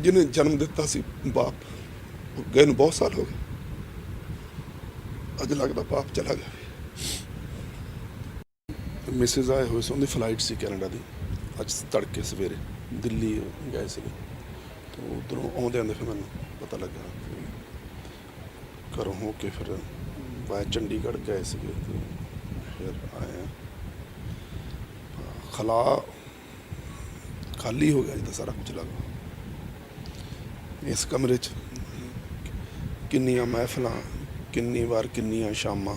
ਜਿਹਨੇ ਜਨਮ ਦਿੱਤਾ ਸੀ ਬਾਪ, ਉਹ ਗਏ ਨੂੰ ਬਹੁਤ ਸਾਲ ਹੋ ਗਏ। ਅੱਜ ਲੱਗਦਾ ਬਾਪ ਚਲਾ ਗਿਆ। ਮਿਸਿਸ ਆਏ ਹੋਏ ਸੀ, ਉਹਦੀ ਫਲਾਈਟ ਸੀ ਕੈਨੇਡਾ ਦੀ। ਅੱਜ ਤੜਕੇ ਸਵੇਰੇ ਦਿੱਲੀ ਗਏ ਸੀ ਤੇ ਉਧਰੋਂ ਆਉਂਦੇ ਆਉਂਦੇ ਫਿਰ ਮੈਨੂੰ ਪਤਾ ਲੱਗਾ ਘਰੋਂ ਹੋ ਕੇ ਫਿਰ ਬਾਏ ਚੰਡੀਗੜ੍ਹ ਗਏ ਸੀਗੇ ਫਿਰ ਆਏ ਖਲਾ, ਖਾਲੀ ਹੋ ਗਿਆ ਜਿੱਦਾਂ ਸਾਰਾ ਕੁਝ ਲੱਗਾ। ਇਸ ਕਮਰੇ 'ਚ। ਕਿੰਨੀਆਂ ਮਹਿਫਲਾਂ, ਕਿੰਨੀ ਵਾਰ ਕਿੰਨੀਆਂ ਸ਼ਾਮਾਂ।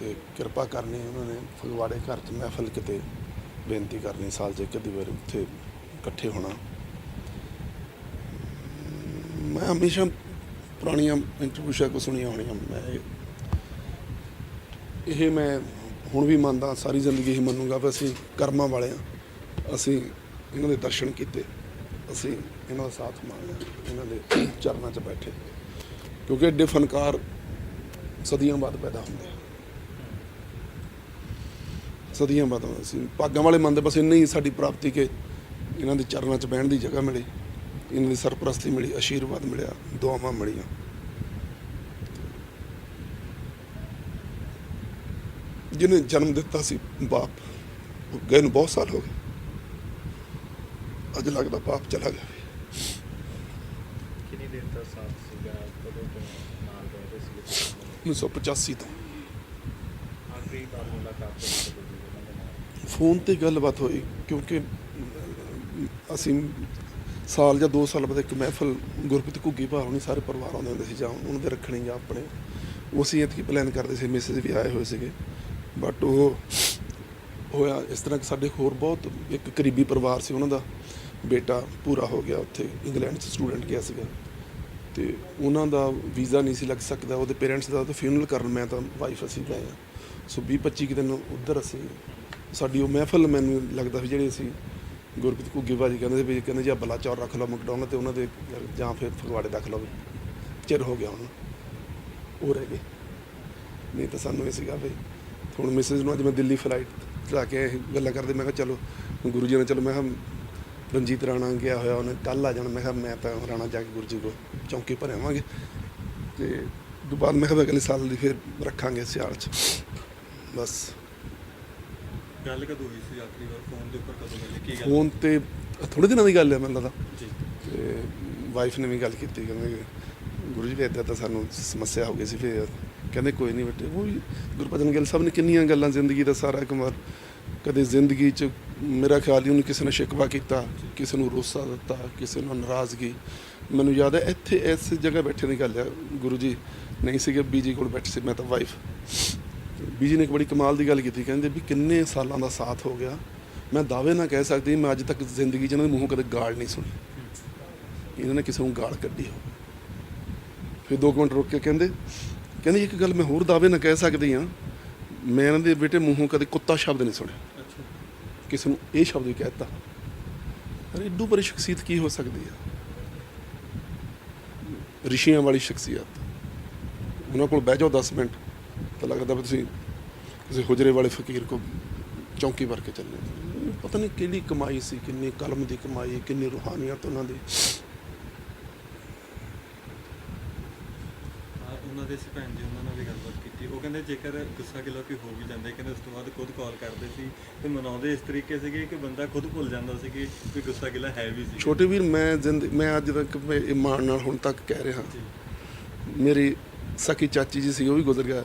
ਤੇ ਕਿਰਪਾ ਕਰਨੀ ਉਹਨਾਂ ਨੇ, ਫਗਵਾੜੇ ਘਰ 'ਚ ਮਹਿਫਲ ਕਿਤੇ ਬੇਨਤੀ ਕਰਨੀ, ਸਾਲ 'ਚ ਕਦੀ ਵਾਰ ਉੱਥੇ ਇਕੱਠੇ ਹੋਣਾ। ਮੈਂ ਹਮੇਸ਼ਾ ਪੁਰਾਣੀਆਂ ਇੰਟਰਵਿਊ ਕੋ ਸੁਣੀਆਂ ਹੋਣੀਆਂ। ਮੈਂ ਇਹ- ਇਹ ਮੈਂ ਹੁਣ ਵੀ ਮੰਨਦਾ, ਸਾਰੀ ਜ਼ਿੰਦਗੀ ਹੀ ਮੰਨੂਗਾ ਵੀ ਅਸੀਂ ਕਰਮਾਂ ਵਾਲੇ ਆ ਅਸੀਂ ਇਹਨਾਂ ਦੇ ਦਰਸ਼ਨ ਕੀਤੇ। ਅਸੀਂ ਇਹਨਾਂ ਦਾ ਸਾਥ ਮੰਨਿਆ ਇਹਨਾਂ ਦੇ ਚਰਨਾਂ 'ਚ ਬੈਠੇ। ਕਿਉਂਕਿ ਐਡੇ ਫਨਕਾਰ ਸਦੀਆਂ ਬਾਅਦ ਪੈਦਾ ਹੁੰਦੇ ਸਦੀਆਂ ਬਾਅਦ ਅਸੀਂ ਭਾਗਾਂ ਵਾਲੇ ਮੰਨਦੇ, ਬਸ ਇੰਨੀ ਹੀ ਸਾਡੀ ਪ੍ਰਾਪਤੀ ਕਿ ਇਹਨਾਂ ਦੇ ਚਰਨਾਂ 'ਚ ਬਹਿਣ ਦੀ ਜਗ੍ਹਾ ਮਿਲੀ, ਇਹਨਾਂ ਦੀ ਸਰਪ੍ਰਸਤੀ ਮਿਲੀ, ਆਸ਼ੀਰਵਾਦ ਮਿਲਿਆ, ਦੁਆਵਾਂ ਮਿਲੀਆਂ। ਜਿਹਨੇ ਜਨਮ ਦਿੱਤਾ ਸੀ ਬਾਪ ਗਏ ਨੂੰ ਬਹੁਤ ਸਾਲ ਹੋ ਗਏ। ਅੱਜ ਲੱਗਦਾ ਬਾਪ ਚਲਾ ਗਿਆ। ਕਿੰਨੀ ਦੇਰ ਦਾ ਸਾਥ ਸੀਗਾ? ਕਦੋਂ ਤੋਂ ਨਾਲ ਰਹਿੰਦੇ ਸੀਗੇ 1985 ਤੋਂ। ਆਖਰੀ ਵਾਰ ਮੁਲਾਕਾਤ ਕਦੋਂ ਹੋਈ? ਉਹਨਾਂ ਦੇ ਨਾਲ ਫੋਨ ਤੇ ਗੱਲਬਾਤ ਹੋਈ ਕਿਉਂਕਿ ਅਸੀਂ ਸਾਲ ਜਾਂ 2 ਸਾਲ ਬਾਅਦ ਇੱਕ ਮਹਿਫਲ ਗੁਰਪ੍ਰੀਤ ਘੁੱਗੀ ਭਾ ਹੋਣੀ ਸਾਰੇ ਪਰਿਵਾਰ ਆਉਂਦੇ ਹੁੰਦੇ ਸੀ ਜਾਂ ਉਹਨਾਂ ਦੇ ਰੱਖਣੇ ਜਾਂ ਆਪਣੇ। ਉਹ ਅਸੀਂ ਇਤਕੀ ਪਲਾਨ ਕਰਦੇ ਸੀ ਮੈਸੇਜ ਵੀ ਆਏ ਹੋਏ ਸੀਗੇ। ਬਟ ਉਹ ਹੋਇਆ ਇਸ ਤਰ੍ਹਾਂ ਕਿ ਸਾਡੇ ਹੋਰ ਬਹੁਤ ਇੱਕ ਕਰੀਬੀ ਪਰਿਵਾਰ ਸੀ ਉਹਨਾਂ ਦਾ। ਬੇਟਾ ਪੂਰਾ ਹੋ ਗਿਆ ਉੱਥੇ ਇੰਗਲੈਂਡ 'ਚ ਸਟੂਡੈਂਟ ਗਿਆ ਸੀਗਾ। ਤੇ ਉਹਨਾਂ ਦਾ ਵੀਜ਼ਾ ਨਹੀਂ ਸੀ ਲੱਗ ਸਕਦਾ ਉਹਦੇ ਪੇਰੈਂਟਸ ਦਾ ਤਾਂ ਫਿਊਨਰਲ ਕਰਨ ਮੈਂ ਤਾਂ ਵਾਈਫ ਅਸੀਂ ਗਏ ਆ ਸੋ 20 25 ਕੁ ਦਿਨ ਉੱਧਰ ਅਸੀਂ ਸਾਡੀ ਉਹ ਮਹਿਫਲ ਮੈਨੂੰ ਲੱਗਦਾ ਵੀ ਜਿਹੜੇ ਅਸੀਂ ਗੁਰਪ੍ਰੀਤ ਘੁੱਗੇ ਬਾਜੀ ਕਹਿੰਦੇ ਸੀ ਵੀ ਕਹਿੰਦੇ ਜੀ ਆਹ ਬਲਾਚੌਰ ਰੱਖ ਲਓ ਮਕਡੋਨਲ ਤੇ ਉਹਨਾਂ ਦੇ ਜਾਂ ਫਿਰ ਫਗਵਾੜੇ ਰੱਖ ਲਓ। ਚਿਰ ਹੋ ਗਿਆ ਹੁਣ ਉਹ ਰਹਿ ਗਏ। ਨਹੀਂ ਤਾਂ ਸਾਨੂੰ ਇਹ ਸੀਗਾ ਵੀ ਹੁਣ ਮਿਸਿਸ ਨੂੰ ਅੱਜ ਮੈਂ ਦਿੱਲੀ ਫਲਾਈਟ ਚਲਾ ਕੇ ਆਏ, ਗੱਲਾਂ ਕਰਦੇ ਮੈਂ ਕਿਹਾ ਚਲੋ ਗੁਰੂ ਜੀ ਨੇ ਚਲੋ ਮੈਂ ਕਿਹਾ ਰਣਜੀਤ ਰਾਣਾ ਗਿਆ ਹੋਇਆ ਉਹਨੇ ਕੱਲ ਆ ਜਾਣਾ। ਮੈਂ ਕਿਹਾ ਮੈਂ ਤਾਂ ਰਾਣਾ ਜਾ ਕੇ ਗੁਰੂ ਜੀ ਕੋ ਚੌਂਕੇ ਭਰਿਆਵਾਂਗੇ ਤੇ ਤੋਂ ਬਾਅਦ ਮੈਂ ਕਿਹਾ ਅਗਲੇ ਸਾਲ ਦੀ ਫਿਰ ਰੱਖਾਂਗੇ ਸਿਆਲ ਚ। ਬਸ। ਗੱਲ ਕਦੋਂ ਹੋਈ ਸੀ ਆਖਰੀ ਵਾਰ ਫੋਨ ਦੇ ਉੱਪਰ ਕਦੋਂ ਮਿਲੇ? ਕੀ ਗੱਲ? ਫੋਨ ਤੇ ਥੋੜੇ ਦਿਨਾਂ ਦੀ ਗੱਲ ਹੈ ਮੈਨੂੰ ਲੱਗਦਾ। ਜੀ। ਤੇ ਵਾਈਫ ਨੇ ਵੀ ਗੱਲ ਕੀਤੀ ਕਹਿੰਦੇ ਗੁਰੂ ਜੀ ਵੀ ਇੱਦਾਂ ਤਾਂ ਸਾਨੂੰ ਸਮੱਸਿਆ ਹੋ ਗਈ ਸੀ ਫਿਰ ਕਹਿੰਦੇ ਕੋਈ ਨਹੀਂ ਬੇਟੇ ਉਹ ਵੀ ਗੁਰਪਤਨ ਗਿੱਲ ਸਾਹਿਬ ਨੇ ਕਿੰਨੀਆਂ ਗੱਲਾਂ ਜ਼ਿੰਦਗੀ ਦਾ ਸਾਰਾ ਕਮਾਲ ਕਦੇ ਜ਼ਿੰਦਗੀ 'ਚ ਮੇਰਾ ਖਿਆਲ ਹੀ ਉਹਨੂੰ ਕਿਸੇ ਨੇ ਸ਼ਿਕਵਾ ਕੀਤਾ, ਕਿਸੇ ਨੂੰ ਰੋਸਾ ਦਿੱਤਾ, ਕਿਸੇ ਨੂੰ ਨਾਰਾਜ਼ਗੀ। ਮੈਨੂੰ ਯਾਦ ਹੈ ਇੱਥੇ ਇਸ ਜਗ੍ਹਾ ਬੈਠੇ ਦੀ ਗੱਲ ਹੈ, ਗੁਰੂ ਜੀ, ਨਹੀਂ ਸੀਗੇ ਬੀਜੀ ਕੋਲ ਬੈਠੇ ਸੀ, ਮੈਂ ਤਾਂ ਵਾਈਫ ਬੀਜੀ ਨੇ ਇੱਕ ਬੜੀ ਕਮਾਲ ਦੀ ਗੱਲ ਕੀਤੀ, ਕਹਿੰਦੇ ਵੀ ਕਿੰਨੇ ਸਾਲਾਂ ਦਾ ਸਾਥ ਹੋ ਗਿਆ। ਮੈਂ ਦਾਅਵੇ ਨਾਲ ਕਹਿ ਸਕਦੀ, ਮੈਂ ਅੱਜ ਤੱਕ ਜ਼ਿੰਦਗੀ 'ਚ ਇਹਨਾਂ ਦੇ ਮੂੰਹੋਂ ਕਦੇ ਗਾਲ ਨਹੀਂ ਸੁਣੀ। ਇਹਨਾਂ ਨੇ ਕਿਸੇ ਨੂੰ ਗਾਲ ਕੱਢੀ ਹੋ ਫਿਰ ਦੋ ਕੁ ਮਿੰਟ ਰੁਕ ਕੇ ਕਹਿੰਦੇ ਕਹਿੰਦੇ ਇੱਕ ਗੱਲ ਮੈਂ ਹੋਰ ਦਾਅਵੇ ਨਾਲ ਕਹਿ ਸਕਦੀ ਹਾਂ, ਮੈਂ ਇਹਨਾਂ ਦੇ ਬੇਟੇ ਮੂੰਹੋਂ ਕਦੇ ਕੁੱਤਾ ਸ਼ਬਦ ਨਹੀਂ ਸੁਣਿਆ। ਕਿਸੇ ਨੂੰ ਇਹ ਸ਼ਬਦ ਵੀ ਕਹਿਤਾ ਅਰੇ ਇੱਡੂ ਬੜੀ ਸ਼ਖਸੀਅਤ ਕੀ ਹੋ ਸਕਦੀ ਆ? ਰਿਸ਼ੀਆਂ ਵਾਲੀ ਸ਼ਖਸੀਅਤ। ਉਹਨਾਂ ਕੋਲ ਬਹਿ ਜਾਓ 10 ਮਿੰਟ, ਤਾਂ ਲੱਗਦਾ ਵੀ ਤੁਸੀਂ ਕਿਸੇ ਹੁਜਰੇ ਵਾਲੇ ਫਕੀਰ ਕੋ ਚੌਂਕੀ ਭਰ ਕੇ ਚੱਲੇ। ਪਤਾ ਨਹੀਂ ਕਿਹੜੀ ਕਮਾਈ ਸੀ, ਕਿੰਨੀ ਕਲਮ ਦੀ ਕਮਾਈ, ਕਿੰਨੀ ਰੂਹਾਨੀਅਤ ਉਹਨਾਂ ਦੀ ਆ ਉਹਨਾਂ ਦੇ ਸੀ ਭੈਣ ਜੀ ਉਹਨਾਂ ਨਾਲ ਵੀ ਗੱਲਬਾਤ ਕੀਤੀ ਉਹ ਕਹਿੰਦੇ ਜੇਕਰ ਗੁੱਸਾ ਗਿਲਾ ਕੋਈ ਹੋ ਵੀ ਜਾਂਦਾ ਕਹਿੰਦੇ ਉਸ ਤੋਂ ਬਾਅਦ ਖੁਦ ਕਾਲ ਕਰਦੇ ਸੀ ਤੇ ਮਨਾਉਂਦੇ ਇਸ ਤਰੀਕੇ ਸੀਗੇ ਕਿ ਬੰਦਾ ਖੁਦ ਭੁੱਲ ਜਾਂਦਾ ਸੀ ਕਿ ਕੋਈ ਗੁੱਸਾ ਗਿਲਾ ਹੈ ਵੀ ਸੀ ਛੋਟੇ ਵੀਰ ਮੈਂ ਜ਼ਿੰਦ ਮੈਂ ਅੱਜ ਤੱਕ ਮੈਂ ਇਹ ਮਾਣ ਨਾਲ ਹੁਣ ਤੱਕ ਕਹਿ ਰਿਹਾ। ਮੇਰੀ ਸਕੀ ਚਾਚੀ ਜੀ ਸੀ ਉਹ ਵੀ ਗੁਜ਼ਰ ਗਿਆ।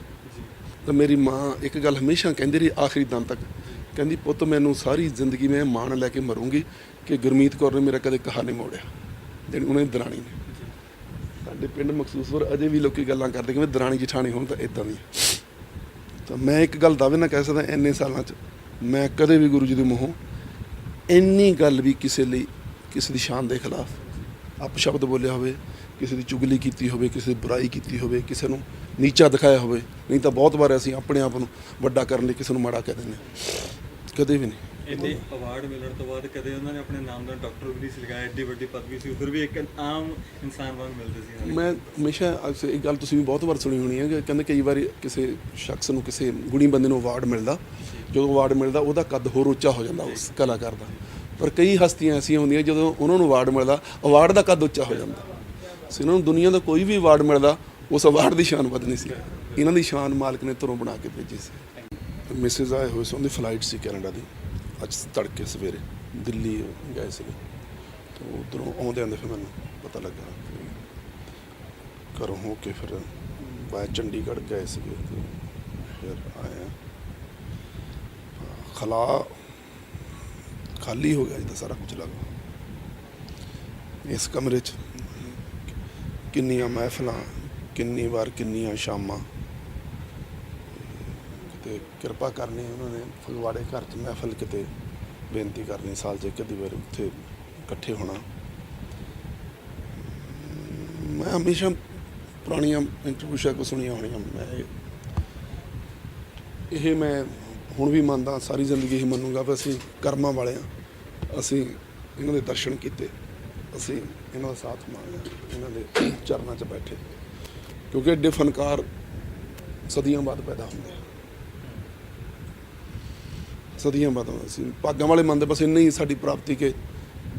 ਤਾਂ ਮੇਰੀ ਮਾਂ ਇੱਕ ਗੱਲ ਹਮੇਸ਼ਾ ਕਹਿੰਦੀ ਰਹੀ ਆਖਰੀ ਦਮ ਤੱਕ। ਕਹਿੰਦੀ ਪੁੱਤ ਮੈਨੂੰ ਸਾਰੀ ਜ਼ਿੰਦਗੀ ਮੈਂ ਮਾਣ ਲੈ ਕੇ ਮਰੂੰਗੀ ਕਿ ਗੁਰਮੀਤ ਕੌਰ ਨੇ ਮੇਰਾ ਕਦੇ ਕਹਾ ਨਹੀਂ ਮੋੜਿਆ। ਜਿਹੜੀ ਉਹਨੇ ਦਰਾਣੀ ਨੇ। ਸਾਡੇ ਪਿੰਡ ਮਖਸੂਸਪੁਰ ਅਜੇ ਵੀ ਲੋਕੀ ਗੱਲਾਂ ਕਰਦੇ ਕਿ ਵੀ ਦਰਾਣੀ ਜਠਾਣੀ ਹੋਣ ਤਾਂ ਇਦਾਂ ਦੀ ਤਾਂ ਮੈਂ ਇੱਕ ਗੱਲ ਦਾਅਵੇ ਨਾਲ ਕਹਿ ਸਕਦਾ ਇੰਨੇ ਸਾਲਾਂ 'ਚ। ਮੈਂ ਕਦੇ ਵੀ ਗੁਰੂ ਜੀ ਦੇ ਮੂੰਹੋਂ ਇੰਨੀ ਗੱਲ ਵੀ ਕਿਸੇ ਲਈ ਕਿਸੇ ਦੀ ਸ਼ਾਨ ਦੇ ਖਿਲਾਫ ਅਪਸ਼ਬਦ ਬੋਲਿਆ ਹੋਵੇ, ਕਿਸੇ ਦੀ ਚੁਗਲੀ ਕੀਤੀ ਹੋਵੇ, ਕਿਸੇ ਦੀ ਬੁਰਾਈ ਕੀਤੀ ਹੋਵੇ, ਕਿਸੇ ਨੂੰ ਨੀਚਾ ਦਿਖਾਇਆ ਹੋਵੇ। ਨਹੀਂ ਤਾਂ ਬਹੁਤ ਵਾਰ ਅਸੀਂ ਆਪਣੇ ਆਪ ਨੂੰ ਵੱਡਾ ਕਰਨ ਲਈ ਕਿਸੇ ਨੂੰ ਮਾੜਾ ਕਹਿ ਦਿੰਦੇ ਹਾਂ। ਕਦੇ ਵੀ ਨਹੀਂ। ਇਹਦੇ ਅਵਾਰਡ ਮਿਲਣ ਤੋਂ ਬਾਅਦ ਕਦੇ ਉਹਨਾਂ ਨੇ ਆਪਣੇ ਨਾਮ ਦਾ ਡਾਕਟਰ ਵੀ ਨਹੀਂ ਸੀ ਲਗਾਇਆ ਐਡੀ ਵੱਡੀ ਪਦਵੀ ਸੀ ਫਿਰ ਵੀ ਇੱਕ ਆਮ ਇਨਸਾਨ ਵਾਂਗ ਮਿਲਦੇ ਸੀ ਇੱਕ। ਮੈਂ ਹਮੇਸ਼ਾ ਅਕਸਰ ਇਹ ਗੱਲ ਤੁਸੀਂ ਵੀ ਬਹੁਤ ਵਾਰ ਸੁਣੀ ਹੋਣੀ ਹੈ ਕਿ ਕਹਿੰਦੇ ਕਈ ਵਾਰੀ ਕਿਸੇ ਸ਼ਖਸ ਨੂੰ ਕਿਸੇ ਗੁਣੀ ਬੰਦੇ ਨੂੰ ਅਵਾਰਡ ਮਿਲਦਾ ਜਦੋਂ ਅਵਾਰਡ ਮਿਲਦਾ ਉਹਦਾ ਕੱਦ ਹੋਰ ਉੱਚਾ ਹੋ ਜਾਂਦਾ ਉਸ ਕਲਾਕਾਰ ਦਾ। ਪਰ ਕਈ ਹਸਤੀਆਂ ਐਸੀਆਂ ਹੁੰਦੀਆਂ ਜਦੋਂ ਉਹਨਾਂ ਨੂੰ ਅਵਾਰਡ ਮਿਲਦਾ ਅਵਾਰਡ ਦਾ ਕੱਦ ਉੱਚਾ ਹੋ ਜਾਂਦਾ। ਸੋ ਇਹਨਾਂ ਨੂੰ ਦੁਨੀਆ ਦਾ ਕੋਈ ਵੀ ਅਵਾਰਡ ਮਿਲਦਾ ਉਸ ਅਵਾਰਡ ਦੀ ਸ਼ਾਨ ਵਧਣੀ ਸੀ। ਇਹਨਾਂ ਦੀ ਸ਼ਾਨ ਮਾਲਕ ਨੇ ਧਰੋਂ ਬਣਾ ਕੇ ਭੇਜੀ ਸੀ। ਮਿਸਿਸ ਆਏ ਹੋਏ ਸੀ, ਉਹਦੀ ਫਲਾਈਟ ਸੀ ਕੈਨੇਡਾ ਦੀ। ਅੱਜ ਤੜਕੇ ਸਵੇਰੇ ਦਿੱਲੀ ਗਏ ਸੀਗੇ। ਤੇ ਉਧਰੋਂ ਆਉਂਦੇ ਆਉਂਦੇ ਫਿਰ ਮੈਨੂੰ ਪਤਾ ਲੱਗਾ ਘਰੋਂ ਹੋ ਕੇ ਫਿਰ ਬਾਅਦ ਚੰਡੀਗੜ੍ਹ ਗਏ ਸੀਗੇ ਤੇ ਫਿਰ ਆਇਆ ਖਲਾ ਖਾਲੀ ਹੋ ਗਿਆ ਜਿੱਦਾਂ ਸਾਰਾ ਕੁਝ ਲੱਗਾ ਇਸ ਕਮਰੇ 'ਚ ਕਿੰਨੀਆਂ ਮਹਿਫਲਾਂ, ਕਿੰਨੀ ਵਾਰ ਕਿੰਨੀਆਂ ਸ਼ਾਮਾਂ ਕਿਤੇ ਕਿਰਪਾ ਕਰਨੀ ਉਹਨਾਂ ਨੇ ਫਗਵਾੜੇ ਘਰ 'ਚ ਮਹਿਫਲ ਕਿਤੇ ਬੇਨਤੀ ਕਰਨੀ, ਸਾਲ 'ਚ ਇੱਕ ਅੱਧੀ ਵਾਰ ਉੱਥੇ ਇਕੱਠੇ ਹੋਣਾ। ਮੈਂ ਹਮੇਸ਼ਾ ਪੁਰਾਣੀਆਂ ਇੰਟਰਵਿਊ ਸ਼ਾ ਕੋ ਸੁਣੀਆਂ ਹੋਣੀਆਂ, ਮੈਂ ਇਹ- ਮੈਂ ਹੁਣ ਵੀ ਮੰਨਦਾ, ਸਾਰੀ ਜ਼ਿੰਦਗੀ ਹੀ ਮੰਨੂਗਾ ਵੀ ਅਸੀਂ ਕਰਮਾਂ ਵਾਲੇ ਆ ਅਸੀਂ ਇਹਨਾਂ ਦੇ ਦਰਸ਼ਨ ਕੀਤੇ, ਅਸੀਂ ਇਹਨਾਂ ਦਾ ਸਾਥ ਮੰਨਿਆ ਇਹਨਾਂ ਦੇ ਚਰਨਾਂ 'ਚ ਬੈਠੇ। ਕਿਉਂਕਿ ਐਡੇ ਫਨਕਾਰ ਸਦੀਆਂ ਬਾਅਦ ਪੈਦਾ ਹੁੰਦੇ ਆ। ਸਦੀਆਂ ਬਾਅਦ ਅਸੀਂ ਭਾਗਾਂ ਵਾਲੇ ਮੰਨਦੇ ਬਸ ਇੰਨੀ ਹੀ ਸਾਡੀ ਪ੍ਰਾਪਤੀ ਕਿ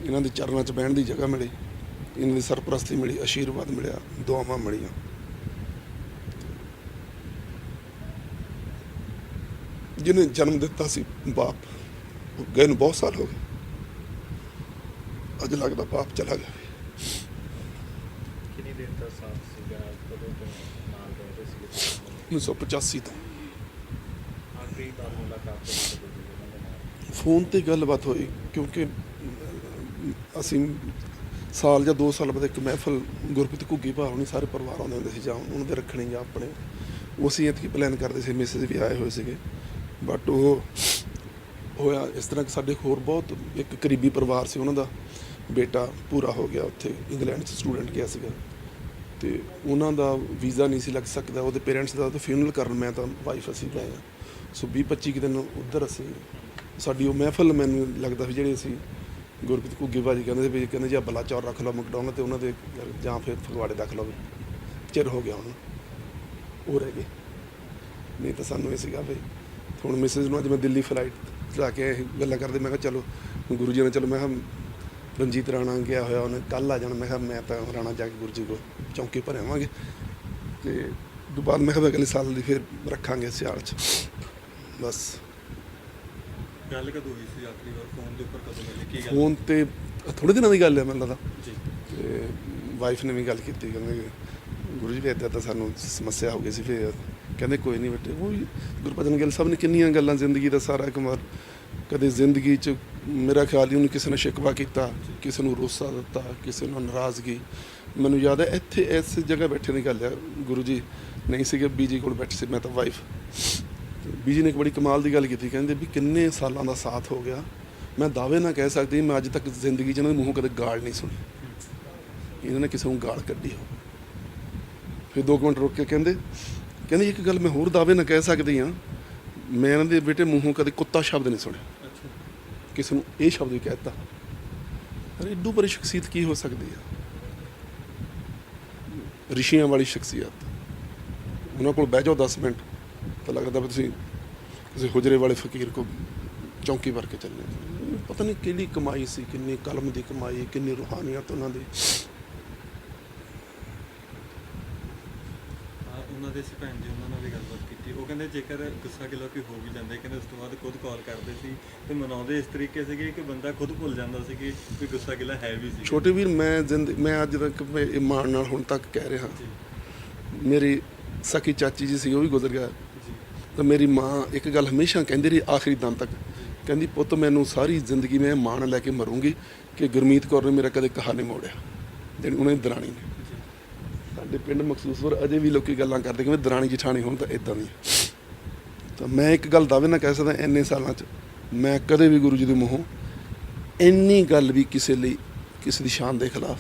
ਇਹਨਾਂ ਦੇ ਚਰਨਾਂ 'ਚ ਬਹਿਣ ਦੀ ਜਗ੍ਹਾ ਮਿਲੀ ਇਹਨਾਂ ਦੀ ਸਰਪ੍ਰਸਤੀ ਮਿਲੀ ਆਸ਼ੀਰਵਾਦ ਮਿਲਿਆ ਦੁਆਵਾਂ ਮਿਲੀਆਂ। ਜਿਹਨੇ ਜਨਮ ਦਿੱਤਾ ਸੀ ਬਾਪ ਉਹ ਗਏ ਨੂੰ ਬਹੁਤ ਸਾਲ ਹੋ ਗਏ। ਅੱਜ ਲੱਗਦਾ ਬਾਪ ਚਲਾ ਗਿਆ। ਕਿੰਨੀ ਦੇਰ ਦਾ ਸਾਥ ਸੀਗਾ? ਕਦੋਂ ਤੋਂ ਨਾਲ ਰਹਿੰਦੇ ਸੀਗੇ? 1985 ਤੋਂ। ਆਖਰੀ ਵਾਰ ਮੁਲਾਕਾਤ ਹੋਈ ਫੋਨ ਤੇ ਗੱਲਬਾਤ ਹੋਈ, ਕਿਉਂਕਿ ਅਸੀਂ ਸਾਲ ਜਾਂ 2 ਸਾਲ ਬਾਅਦ ਇੱਕ ਮਹਿਫਲ ਗੁਰਪ੍ਰੀਤ ਘੁੱਗੀ ਭਾ ਹੋਣੀ, ਸਾਰੇ ਪਰਿਵਾਰ ਆਉਂਦੇ ਹੁੰਦੇ ਸੀ ਜਾਂ ਉਹਨਾਂ ਦੇ ਰੱਖਣੇ ਜਾਂ ਆਪਣੇ। ਉਹ ਅਸੀਂ ਇਤਕੀ ਪਲਾਨ ਕਰਦੇ ਸੀ ਮੈਸੇਜ ਵੀ ਆਏ ਹੋਏ ਸੀਗੇ। ਬਟ ਉਹ ਹੋਇਆ ਇਸ ਤਰ੍ਹਾਂ ਕਿ ਸਾਡੇ ਹੋਰ ਬਹੁਤ ਇੱਕ ਕਰੀਬੀ ਪਰਿਵਾਰ ਸੀ ਉਹਨਾਂ ਦਾ। ਬੇਟਾ ਪੂਰਾ ਹੋ ਗਿਆ ਉੱਥੇ, ਇੰਗਲੈਂਡ 'ਚ ਸਟੂਡੈਂਟ ਗਿਆ ਸੀਗਾ। ਤੇ ਉਹਨਾਂ ਦਾ ਵੀਜ਼ਾ ਨਹੀਂ ਸੀ ਲੱਗ ਸਕਦਾ, ਉਹਦੇ ਪੇਰੈਂਟਸ ਦਾ ਤਾਂ ਫਿਊਨਰਲ ਕਰਨ ਮੈਂ ਤਾਂ ਵਾਈਫ ਅਸੀਂ ਗਏ ਆ ਸੋ 20 25 ਕੁ ਦਿਨ ਉੱਧਰ ਅਸੀਂ ਸਾਡੀ ਉਹ ਮਹਿਫਲ ਮੈਨੂੰ ਲੱਗਦਾ ਵੀ ਜਿਹੜੇ ਅਸੀਂ ਗੁਰਪ੍ਰੀਤ ਘੁੱਗੇ ਬਾਜੀ ਕਹਿੰਦੇ ਸੀ ਵੀ ਕਹਿੰਦੇ ਜੇ ਆਹ ਬਲਾਚੌਰ ਰੱਖ ਲਓ ਮਕਡੋਨਲ ਤੇ ਉਹਨਾਂ ਦੇ ਜਾਂ ਫਿਰ ਫਗਵਾੜੇ ਰੱਖ ਲਓ ਚਿਰ ਹੋ ਗਿਆ ਹੁਣ। ਉਹ ਰਹਿ ਗਏ। ਨਹੀਂ ਤਾਂ ਸਾਨੂੰ ਇਹ ਸੀਗਾ ਵੀ ਹੁਣ ਮਿਸਿਸ ਨੂੰ ਅੱਜ ਮੈਂ ਦਿੱਲੀ ਫਲਾਈਟ ਚਲਾ ਕੇ ਆਇਆ ਗੱਲਾਂ ਕਰਦੇ, ਮੈਂ ਕਿਹਾ ਚਲੋ ਗੁਰੂ ਜੀ ਨੇ ਚਲੋ, ਮੈਂ ਕਿਹਾ ਰਣਜੀਤ ਰਾਣਾ ਗਿਆ ਹੋਇਆ, ਉਹਨੇ ਕੱਲ ਆ ਜਾਣਾ, ਮੈਂ ਕਿਹਾ ਮੈਂ ਤਾਂ ਰਾਣਾ ਜਾ ਕੇ ਗੁਰੂ ਜੀ ਕੋ ਚੌਂਕੇ ਭਰਿਆਵਾਂਗੇ ਤੇ ਦੁਬਾਰਾ ਮੈਂ ਕਿਹਾ ਵੀ ਅਗਲੇ ਸਾਲ ਦੀ ਫਿਰ ਰੱਖਾਂਗੇ ਸਿਆਲ ਚ। ਬਸ। ਗੱਲ ਕਦੋਂ ਹੋਈ ਸੀ ਆਖਰੀ ਵਾਰ? ਫੋਨ ਦੇ ਉੱਪਰ ਕਦੋਂ ਮਿਲੀ? ਕੀ ਗੱਲ ਫੋਨ ਤੇ ਥੋੜੇ ਦਿਨਾਂ ਦੀ ਗੱਲ ਹੈ ਮੈਨੂੰ ਲੱਗਦਾ। ਜੀ। ਤੇ ਵਾਈਫ ਨੇ ਵੀ ਗੱਲ ਕੀਤੀ ਕਹਿੰਦੇ ਗੁਰੂ ਜੀ ਵੀ ਇੱਦਾਂ ਤਾਂ ਸਾਨੂੰ ਸਮੱਸਿਆ ਹੋ ਗਈ ਸੀ ਫਿਰ ਕਹਿੰਦੇ ਕੋਈ ਨਹੀਂ ਬੇਟੇ ਉਹ ਵੀ ਗੁਰਪਤਨ ਗਿੱਲ ਸਾਹਿਬ ਨੇ ਕਿੰਨੀਆਂ ਗੱਲਾਂ ਜ਼ਿੰਦਗੀ ਦਾ ਸਾਰਾ ਕਮਾਲ ਕਦੇ ਜ਼ਿੰਦਗੀ 'ਚ ਮੇਰਾ ਖਿਆਲ ਹੀ ਉਹਨੂੰ ਕਿਸੇ ਨੇ ਸ਼ਿਕਵਾ ਕੀਤਾ ਕਿਸੇ ਨੂੰ ਰੋਸਾ ਦਿੱਤਾ ਕਿਸੇ ਨੂੰ ਨਾਰਾਜ਼ਗੀ। ਮੈਨੂੰ ਯਾਦ ਹੈ ਇੱਥੇ ਇਸ ਜਗ੍ਹਾ ਬੈਠੇ ਦੀ ਗੱਲ ਹੈ ਗੁਰੂ ਜੀ ਨਹੀਂ ਸੀਗੇ ਬੀਜੀ ਕੋਲ ਬੈਠੇ ਸੀ ਮੈਂ ਤਾਂ ਵਾਈਫ ਬੀਜੀ ਨੇ ਇੱਕ ਬੜੀ ਕਮਾਲ ਦੀ ਗੱਲ ਕੀਤੀ ਕਹਿੰਦੇ ਵੀ ਕਿੰਨੇ ਸਾਲਾਂ ਦਾ ਸਾਥ ਹੋ ਗਿਆ। ਮੈਂ ਦਾਅਵੇ ਨਾਲ ਕਹਿ ਸਕਦੀ ਮੈਂ ਅੱਜ ਤੱਕ ਜ਼ਿੰਦਗੀ 'ਚ ਇਹਨਾਂ ਦੇ ਮੂੰਹੋਂ ਕਦੇ ਗਾਲ ਨਹੀਂ ਸੁਣੀ। ਇਹਨਾਂ ਨੇ ਕਿਸੇ ਨੂੰ ਗਾਲ ਕੱਢੀ ਹੋ ਫਿਰ ਦੋ ਕੁ ਮਿੰਟ ਰੁਕ ਕੇ ਕਹਿੰਦੇ ਕਹਿੰਦੇ ਇੱਕ ਗੱਲ ਮੈਂ ਹੋਰ ਦਾਅਵੇ ਨਾਲ ਕਹਿ ਸਕਦੀ ਹਾਂ ਮੈਂ ਇਹਨਾਂ ਦੇ ਬੇਟੇ ਮੂੰਹੋਂ ਕਦੇ ਕੁੱਤਾ ਸ਼ਬਦ ਨਹੀਂ ਸੁਣਿਆ। ਕਿਸੇ ਨੂੰ ਇਹ ਸ਼ਬਦ ਵੀ ਕਹਿਤਾ ਅਰੇ ਇੱਡੂ ਬੜੀ ਸ਼ਖਸੀਅਤ ਕੀ ਹੋ ਸਕਦੀ ਆ? ਰਿਸ਼ੀਆਂ ਵਾਲੀ ਸ਼ਖਸੀਅਤ। ਉਹਨਾਂ ਕੋਲ ਬਹਿ ਜਾਓ 10 ਮਿੰਟ। ਤਾਂ ਲੱਗਦਾ ਵੀ ਤੁਸੀਂ ਕਿਸੇ ਹੁਜਰੇ ਵਾਲੇ ਫਕੀਰ ਕੋ ਚੌਂਕੀ ਭਰ ਕੇ ਚੱਲੇ। ਪਤਾ ਨਹੀਂ ਕਿਹੜੀ ਕਮਾਈ ਸੀ ਕਿੰਨੀ ਕਲਮ ਦੀ ਕਮਾਈ ਕਿੰਨੀ ਰੂਹਾਨੀਅਤ ਉਹਨਾਂ ਦੀ। ਹਾਂ ਉਹਨਾਂ ਦੇ ਸੀ ਭੈਣ ਜੀ ਉਹਨਾਂ ਨਾਲ ਵੀ ਗੱਲਬਾਤ ਕੀਤੀ। ਉਹ ਕਹਿੰਦੇ ਜੇਕਰ ਗੁੱਸਾ ਗਿਲਾ ਕੋਈ ਹੋ ਵੀ ਜਾਂਦਾ ਕਹਿੰਦੇ ਉਸ ਤੋਂ ਬਾਅਦ ਖੁਦ ਕਾਲ ਕਰਦੇ ਸੀ ਤੇ ਮਨਾਉਂਦੇ ਇਸ ਤਰੀਕੇ ਸੀਗੇ ਕਿ ਬੰਦਾ ਖੁਦ ਭੁੱਲ ਜਾਂਦਾ ਸੀ ਕਿ ਗੁੱਸਾ ਗਿਲਾ ਹੈ ਵੀ ਸੀ ਛੋਟੇ ਵੀਰ ਮੈਂ ਜ਼ਿੰਦ ਮੈਂ ਅੱਜ ਤੱਕ ਮੈਂ ਇਹ ਮਾਣ ਨਾਲ ਹੁਣ ਤੱਕ ਕਹਿ ਰਿਹਾ। ਮੇਰੀ ਸਕੀ ਚਾਚੀ ਜੀ ਸੀ ਉਹ ਵੀ ਗੁਜ਼ਰ ਗਿਆ। ਤਾਂ ਮੇਰੀ ਮਾਂ ਇੱਕ ਗੱਲ ਹਮੇਸ਼ਾ ਕਹਿੰਦੀ ਰਹੀ ਆਖਰੀ ਦਮ ਤੱਕ। ਕਹਿੰਦੀ, ਪੁੱਤ, ਮੈਨੂੰ ਸਾਰੀ ਜ਼ਿੰਦਗੀ ਮੈਂ ਇਹ ਮਾਣ ਲੈ ਕੇ ਮਰੂੰਗੀ ਕਿ ਗੁਰਮੀਤ ਕੌਰ ਨੇ ਮੇਰਾ ਕਦੇ ਕਹਾ ਨਹੀਂ ਮੋੜਿਆ। ਜਿਹੜੀ ਉਹਨਾਂ ਦੀ ਦਰਾਣੀ ਨੇ। ਸਾਡੇ ਪਿੰਡ ਮਖਸੂਸਪੁਰ ਅਜੇ ਵੀ ਲੋਕੀ ਗੱਲਾਂ ਕਰਦੇ ਕਿ ਮੈਂ ਦਰਾਣੀ ਜਠਾਣੀ ਹੁਣ ਤਾਂ ਇਦਾਂ ਦੀ ਤਾਂ ਮੈਂ ਇੱਕ ਗੱਲ ਦਾਅਵੇ ਨਾਲ ਕਹਿ ਸਕਦਾ ਇੰਨੇ ਸਾਲਾਂ 'ਚ, ਮੈਂ ਕਦੇ ਵੀ ਗੁਰੂ ਜੀ ਦੇ ਮੂੰਹੋਂ ਇੰਨੀ ਗੱਲ ਵੀ ਕਿਸੇ ਲਈ, ਕਿਸੇ ਦੀ ਸ਼ਾਨ ਦੇ ਖਿਲਾਫ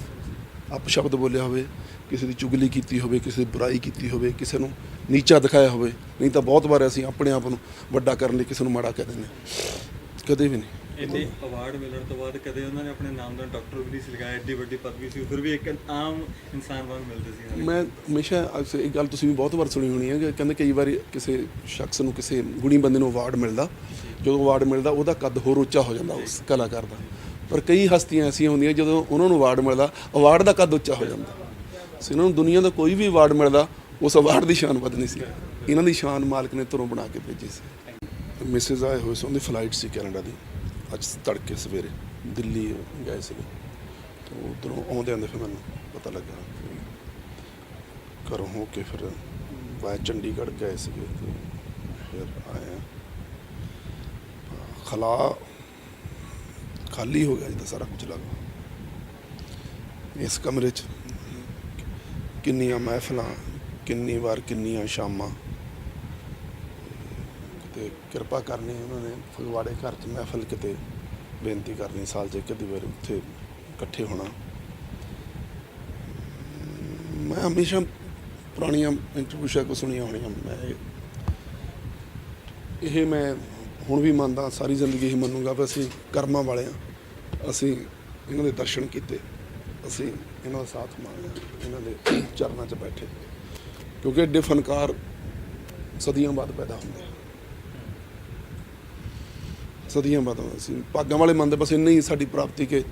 ਅਪਸ਼ਬਦ ਬੋਲਿਆ ਹੋਵੇ ਕਿਸੇ ਦੀ ਚੁਗਲੀ ਕੀਤੀ ਹੋਵੇ ਕਿਸੇ ਦੀ ਬੁਰਾਈ ਕੀਤੀ ਹੋਵੇ ਕਿਸੇ ਨੂੰ ਨੀਚਾ ਦਿਖਾਇਆ ਹੋਵੇ ਨਹੀਂ ਤਾਂ ਬਹੁਤ ਵਾਰ ਅਸੀਂ ਆਪਣੇ ਆਪ ਨੂੰ ਵੱਡਾ ਕਰਨ ਲਈ ਕਿਸੇ ਨੂੰ ਮਾੜਾ ਕਹਿ ਦਿੰਦੇ ਹਾਂ। ਕਦੇ ਵੀ ਨਹੀਂ ਇੰਨੇ ਅਵਾਰਡ ਮਿਲਣ ਤੋਂ ਬਾਅਦ ਕਦੇ ਉਹਨਾਂ ਨੇ ਆਪਣੇ ਨਾਮ ਦਾ ਡਾਕਟਰ ਵੀ ਨਹੀਂ ਸੀ ਲਗਾਇਆ ਐਡੀ ਵੱਡੀ ਪਦਵੀ ਸੀ ਫਿਰ ਵੀ ਇੱਕ ਆਮ ਇਨਸਾਨ ਵਾਂਗ ਮਿਲਦੇ ਸੀ ਹਰ ਇੱਕ। ਮੈਂ ਹਮੇਸ਼ਾ ਅਕਸਰ ਇਹ ਗੱਲ ਤੁਸੀਂ ਵੀ ਬਹੁਤ ਵਾਰ ਸੁਣੀ ਹੋਣੀ ਹੈ ਕਿ ਕਹਿੰਦੇ ਕਈ ਵਾਰੀ ਕਿਸੇ ਸ਼ਖਸ ਨੂੰ ਕਿਸੇ ਗੁਣੀ ਬੰਦੇ ਨੂੰ ਅਵਾਰਡ ਮਿਲਦਾ ਜਦੋਂ ਅਵਾਰਡ ਮਿਲਦਾ ਉਹਦਾ ਕੱਦ ਹੋਰ ਉੱਚਾ ਹੋ ਜਾਂਦਾ ਉਸ ਕਲਾਕਾਰ ਦਾ ਪਰ ਕਈ ਹਸਤੀਆਂ ਐਸੀਆਂ ਹੁੰਦੀਆਂ ਜਦੋਂ ਉਹਨਾਂ ਨੂੰ ਅਵਾਰਡ ਮਿਲਦਾ ਅਵਾਰਡ ਦਾ ਕੱਦ ਉੱਚਾ ਹੋ ਜਾਂਦਾ ਸੋ। ਇਹਨਾਂ ਨੂੰ ਦੁਨੀਆ ਦਾ ਕੋਈ ਵੀ ਅਵਾਰਡ ਮਿਲਦਾ, ਉਸ ਅਵਾਰਡ ਦੀ ਸ਼ਾਨ ਵੱਧ ਨਹੀਂ ਸੀ। ਇਹਨਾਂ ਦੀ ਸ਼ਾਨ ਮਾਲਕ ਨੇ ਧਰੋਂ ਬਣਾ ਕੇ ਭੇਜੀ ਸੀ। ਮਿਸਿਸ ਆਏ ਹੋਏ ਸੀ, ਉਹਦੀ ਫਲਾਈਟ ਸੀ ਕੈਨੇਡਾ ਦੀ। ਅੱਜ ਤੜਕੇ ਸਵੇਰੇ ਦਿੱਲੀ ਗਏ ਸੀ ਤੇ ਉਧਰੋਂ ਆਉਂਦੇ ਆਉਂਦੇ ਫਿਰ ਮੈਨੂੰ ਪਤਾ ਲੱਗਾ ਘਰੋਂ ਹੋ ਕੇ ਫਿਰ ਵਾਇਆ ਚੰਡੀਗੜ੍ਹ ਗਏ ਸੀਗੇ ਫਿਰ ਆਏ ਖਲਾ ਖਾਲੀ ਹੋ ਗਿਆ ਜਿੱਦਾਂ ਸਾਰਾ ਕੁਝ ਲੱਗਾ। ਇਸ ਕਮਰੇ 'ਚ ਕਿੰਨੀਆਂ ਮਹਿਫਲਾਂ, ਕਿੰਨੀ ਵਾਰ ਕਿੰਨੀਆਂ ਸ਼ਾਮਾਂ। ਤੇ ਕਿਰਪਾ ਕਰਨੀ ਉਹਨਾਂ ਨੇ, ਫਗਵਾੜੇ ਘਰ 'ਚ ਮਹਿਫਲ ਕਿਤੇ ਬੇਨਤੀ ਕਰਨੀ, ਸਾਲ 'ਚ ਇੱਕ ਅੱਧੀ ਵਾਰ ਉੱਥੇ ਇਕੱਠੇ ਹੋਣਾ। ਮੈਂ ਹਮੇਸ਼ਾ ਪੁਰਾਣੀਆਂ ਇੰਟਰਵਿਊ ਸ਼ਾ ਕੋ ਸੁਣੀਆਂ ਹੋਣੀਆਂ, ਮੈਂ ਇਹ- ਇਹ ਮੈਂ ਹੁਣ ਵੀ ਮੰਨਦਾ, ਸਾਰੀ ਜ਼ਿੰਦਗੀ ਹੀ ਮੰਨੂਗਾ ਵੀ ਅਸੀਂ ਕਰਮਾਂ ਵਾਲੇ ਆ ਅਸੀਂ ਇਹਨਾਂ ਦੇ ਦਰਸ਼ਨ ਕੀਤੇ, ਅਸੀਂ ਇਹਨਾਂ ਦਾ ਸਾਥ ਮੰਗਿਆ ਇਹਨਾਂ ਦੇ ਚਰਨਾਂ 'ਚ ਬੈਠੇ। ਕਿਉਂਕਿ ਐਡੇ ਫਨਕਾਰ ਸਦੀਆਂ ਬਾਅਦ ਪੈਦਾ ਹੁੰਦੇ ਸਦੀਆਂ ਬਾਅਦ ਅਸੀਂ ਭਾਗਾਂ ਵਾਲੇ ਮੰਨਦੇ, ਬਸ ਇੰਨੀ ਹੀ ਸਾਡੀ ਪ੍ਰਾਪਤੀ ਕਿ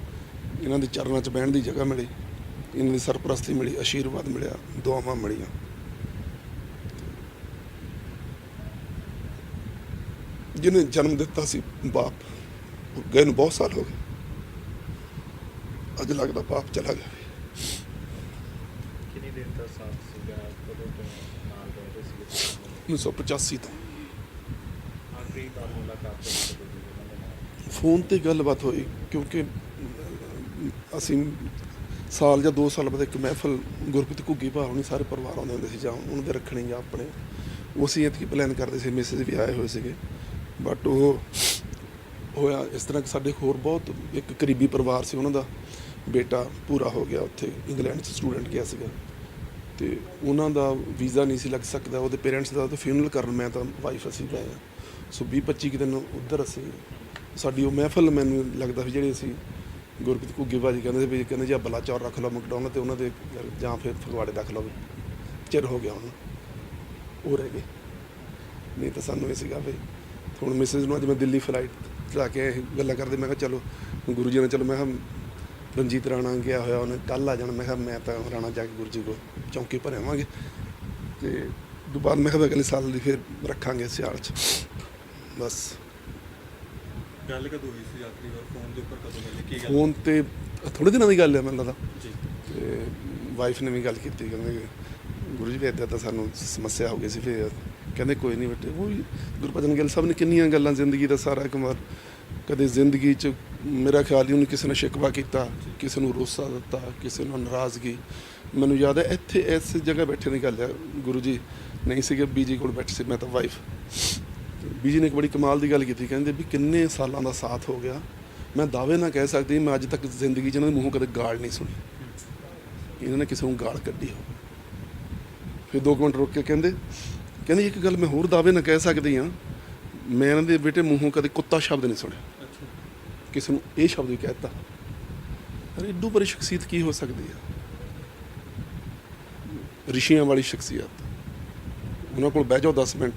ਇਹਨਾਂ ਦੇ ਚਰਨਾਂ 'ਚ ਬਹਿਣ ਦੀ ਜਗ੍ਹਾ ਮਿਲੀ, ਇਹਨਾਂ ਦੀ ਸਰਪ੍ਰਸਤੀ ਮਿਲੀ, ਆਸ਼ੀਰਵਾਦ ਮਿਲਿਆ, ਦੁਆਵਾਂ ਮਿਲੀਆਂ। ਜਿਹਨੇ ਜਨਮ ਦਿੱਤਾ ਸੀ ਬਾਪ ਗਏ ਨੂੰ ਬਹੁਤ ਸਾਲ ਹੋ ਗਏ। ਅੱਜ ਲੱਗਦਾ ਬਾਪ ਚਲਾ ਗਿਆ। ਦੇਰ ਦਾ ਸਾਥ ਸੀਗਾ ਕਦੋਂ ਤੋਂ ਨਾਲ ਰਹਿੰਦੇ ਸੀਗੇ ਤੁਸੀਂ? 1985 ਤੋਂ। ਆਖਰੀ ਵਾਰ ਮੁਲਾਕਾਤ ਹੋਈ ਕਦੋਂ ਦੀ ਉਹਨਾਂ ਦੇ ਨਾਲ ਫੋਨ ਤੇ ਗੱਲਬਾਤ ਹੋਈ ਕਿਉਂਕਿ ਅਸੀਂ ਸਾਲ ਜਾਂ 2 ਸਾਲ ਬਾਅਦ ਇੱਕ ਮਹਿਫਲ ਗੁਰਪ੍ਰੀਤ ਘੁੱਗੀ ਭਾ ਹੋਣੀ ਸਾਰੇ ਪਰਿਵਾਰ ਆਉਂਦੇ ਹੁੰਦੇ ਸੀ ਜਾਂ ਉਹਨਾਂ ਦੇ ਰੱਖਣੀ ਜਾਂ ਆਪਣੇ। ਉਹ ਅਸੀਂ ਇਤਕੀ ਪਲਾਨ ਕਰਦੇ ਸੀ ਮੈਸੇਜ ਵੀ ਆਏ ਹੋਏ ਸੀਗੇ। ਬਟ ਉਹ ਹੋਇਆ ਇਸ ਤਰ੍ਹਾਂ ਕਿ ਸਾਡੇ ਹੋਰ ਬਹੁਤ ਇੱਕ ਕਰੀਬੀ ਪਰਿਵਾਰ ਸੀ ਉਹਨਾਂ ਦਾ। ਬੇਟਾ ਪੂਰਾ ਹੋ ਗਿਆ ਉੱਥੇ ਇੰਗਲੈਂਡ 'ਚ ਸਟੂਡੈਂਟ ਗਿਆ ਸੀਗਾ। ਤੇ ਉਹਨਾਂ ਦਾ ਵੀਜ਼ਾ ਨਹੀਂ ਸੀ ਲੱਗ ਸਕਦਾ, ਉਹਦੇ ਪੇਰੈਂਟਸ ਦਾ ਤਾਂ ਫਿਊਨਰਲ ਕਰਨ ਮੈਂ ਤਾਂ ਵਾਈਫ ਅਸੀਂ ਗਏ ਆ ਸੋ 20 25 ਕੁ ਦਿਨ ਉੱਧਰ ਅਸੀਂ, ਸਾਡੀ ਉਹ ਮਹਿਫਲ ਮੈਨੂੰ ਲੱਗਦਾ ਵੀ ਜਿਹੜੇ ਅਸੀਂ ਗੁਰਪ੍ਰੀਤ ਘੁੱਗੇ ਬਾਜੀ ਕਹਿੰਦੇ ਸੀ ਵੀ ਕਹਿੰਦੇ ਜੀ ਆਹ ਬਲਾਚੌਰ ਰੱਖ ਲਓ ਮਕਡੋਨਲ ਤੇ, ਉਹਨਾਂ ਦੇ ਜਾਂ ਫਿਰ ਫਗਵਾੜੇ ਰੱਖ ਲਓ ਚਿਰ ਹੋ ਗਿਆ ਹੁਣ, ਉਹ ਰਹਿ ਗਏ। ਨਹੀਂ ਤਾਂ ਸਾਨੂੰ ਇਹ ਸੀਗਾ ਵੀ ਹੁਣ ਮਿਸਿਸ ਨੂੰ ਅੱਜ ਮੈਂ ਦਿੱਲੀ ਫਲਾਈਟ ਚਲਾ ਕੇ ਗੱਲਾਂ ਕਰਦੇ, ਮੈਂ ਕਿਹਾ ਚਲੋ, ਗੁਰੂ ਜੀ ਨੇ ਚਲੋ, ਮੈਂ ਕਿਹਾ ਰਣਜੀਤ ਰਾਣਾ ਗਿਆ ਹੋਇਆ ਉਹਨੇ ਕੱਲ ਆ ਜਾਣਾ। ਮੈਂ ਕਿਹਾ ਮੈਂ ਤਾਂ ਰਾਣਾ ਜਾ ਕੇ ਗੁਰੂ ਜੀ ਕੋ ਚੌਂਕੀ ਭਰਿਆਵਾਂਗੇ ਤੇ ਦੁਬਾਰਾ ਮੈਂ ਕਿਹਾ ਅਗਲੇ ਸਾਲ ਦੀ ਫਿਰ ਰੱਖਾਂਗੇ ਸਿਆਲ ਚ। ਬਸ। ਗੱਲ ਕਦੋਂ ਹੋਈ ਸੀ ਆਖਰੀ ਵਾਰ ਫੋਨ ਦੇ ਉੱਪਰ ਕਦੋਂ ਮਿਲੀ? ਕੀ ਗੱਲ? ਫੋਨ ਤੇ ਥੋੜੇ ਦਿਨਾਂ ਦੀ ਗੱਲ ਹੈ ਮੈਨੂੰ ਲੱਗਦਾ। ਜੀ। ਤੇ ਵਾਈਫ ਨੇ ਵੀ ਗੱਲ ਕੀਤੀ ਕਹਿੰਦੇ ਗੁਰੂ ਜੀ ਵੀ ਇੱਦਾਂ ਤਾਂ ਸਾਨੂੰ ਸਮੱਸਿਆ ਹੋ ਗਈ ਸੀ ਫਿਰ ਕਹਿੰਦੇ ਕੋਈ ਨਹੀਂ ਬੇਟੇ ਉਹ ਵੀ ਗੁਰਪਤਨ ਗਿੱਲ ਸਾਹਿਬ ਨੇ ਕਿੰਨੀਆਂ ਗੱਲਾਂ ਜ਼ਿੰਦਗੀ ਦਾ ਸਾਰਾ ਕਮਾਲ ਕਦੇ ਜ਼ਿੰਦਗੀ 'ਚ ਮੇਰਾ ਖਿਆਲ ਹੀ ਉਹਨੇ ਕਿਸੇ ਨੇ ਸ਼ਿਕਵਾ ਕੀਤਾ, ਕਿਸੇ ਨੂੰ ਰੋਸਾ ਦਿੱਤਾ, ਕਿਸੇ ਨੂੰ ਨਾਰਾਜ਼ਗੀ। ਮੈਨੂੰ ਯਾਦ ਹੈ ਇੱਥੇ ਇਸ ਜਗ੍ਹਾ ਬੈਠੇ ਦੀ ਗੱਲ ਹੈ, ਗੁਰੂ ਜੀ, ਨਹੀਂ ਸੀਗੇ, ਬੀਜੀ ਕੋਲ ਬੈਠੇ ਸੀ, ਮੈਂ ਤਾਂ ਵਾਈਫ ਬੀਜੀ ਨੇ ਇੱਕ ਬੜੀ ਕਮਾਲ ਦੀ ਗੱਲ ਕੀਤੀ, ਕਹਿੰਦੇ ਵੀ ਕਿੰਨੇ ਸਾਲਾਂ ਦਾ ਸਾਥ ਹੋ ਗਿਆ। ਮੈਂ ਦਾਅਵੇ ਨਾਲ ਕਹਿ ਸਕਦੀ, ਮੈਂ ਅੱਜ ਤੱਕ ਜ਼ਿੰਦਗੀ 'ਚ ਇਹਨਾਂ ਦੇ ਮੂੰਹੋਂ ਕਦੇ ਗਾਲ ਨਹੀਂ ਸੁਣੀ। ਇਹਨਾਂ ਨੇ ਕਿਸੇ ਨੂੰ ਗਾਲ ਕੱਢੀ ਹੋ ਫਿਰ ਦੋ ਕੁ ਮਿੰਟ ਰੁਕ ਕੇ ਕਹਿੰਦੇ ਕਹਿੰਦੇ ਇੱਕ ਗੱਲ ਮੈਂ ਹੋਰ ਦਾਅਵੇ ਨਾਲ ਕਹਿ ਸਕਦੀ ਹਾਂ, ਮੈਂ ਇਹਨਾਂ ਦੇ ਬੇਟੇ ਮੂੰਹੋਂ ਕਦੇ ਕੁੱਤਾ ਸ਼ਬਦ ਨਹੀਂ ਸੁਣਿਆ। ਕਿਸੇ ਨੂੰ ਇਹ ਸ਼ਬਦ ਵੀ ਕਹਿਤਾ ਅਰੇ ਇੱਡੂ ਬੜੀ ਸ਼ਖਸੀਅਤ ਕੀ ਹੋ ਸਕਦੀ ਹੈ ਰਿਸ਼ੀਆਂ ਵਾਲੀ ਸ਼ਖਸੀਅਤ। ਉਹਨਾਂ ਕੋਲ ਬਹਿ ਜਾਓ 10 ਮਿੰਟ,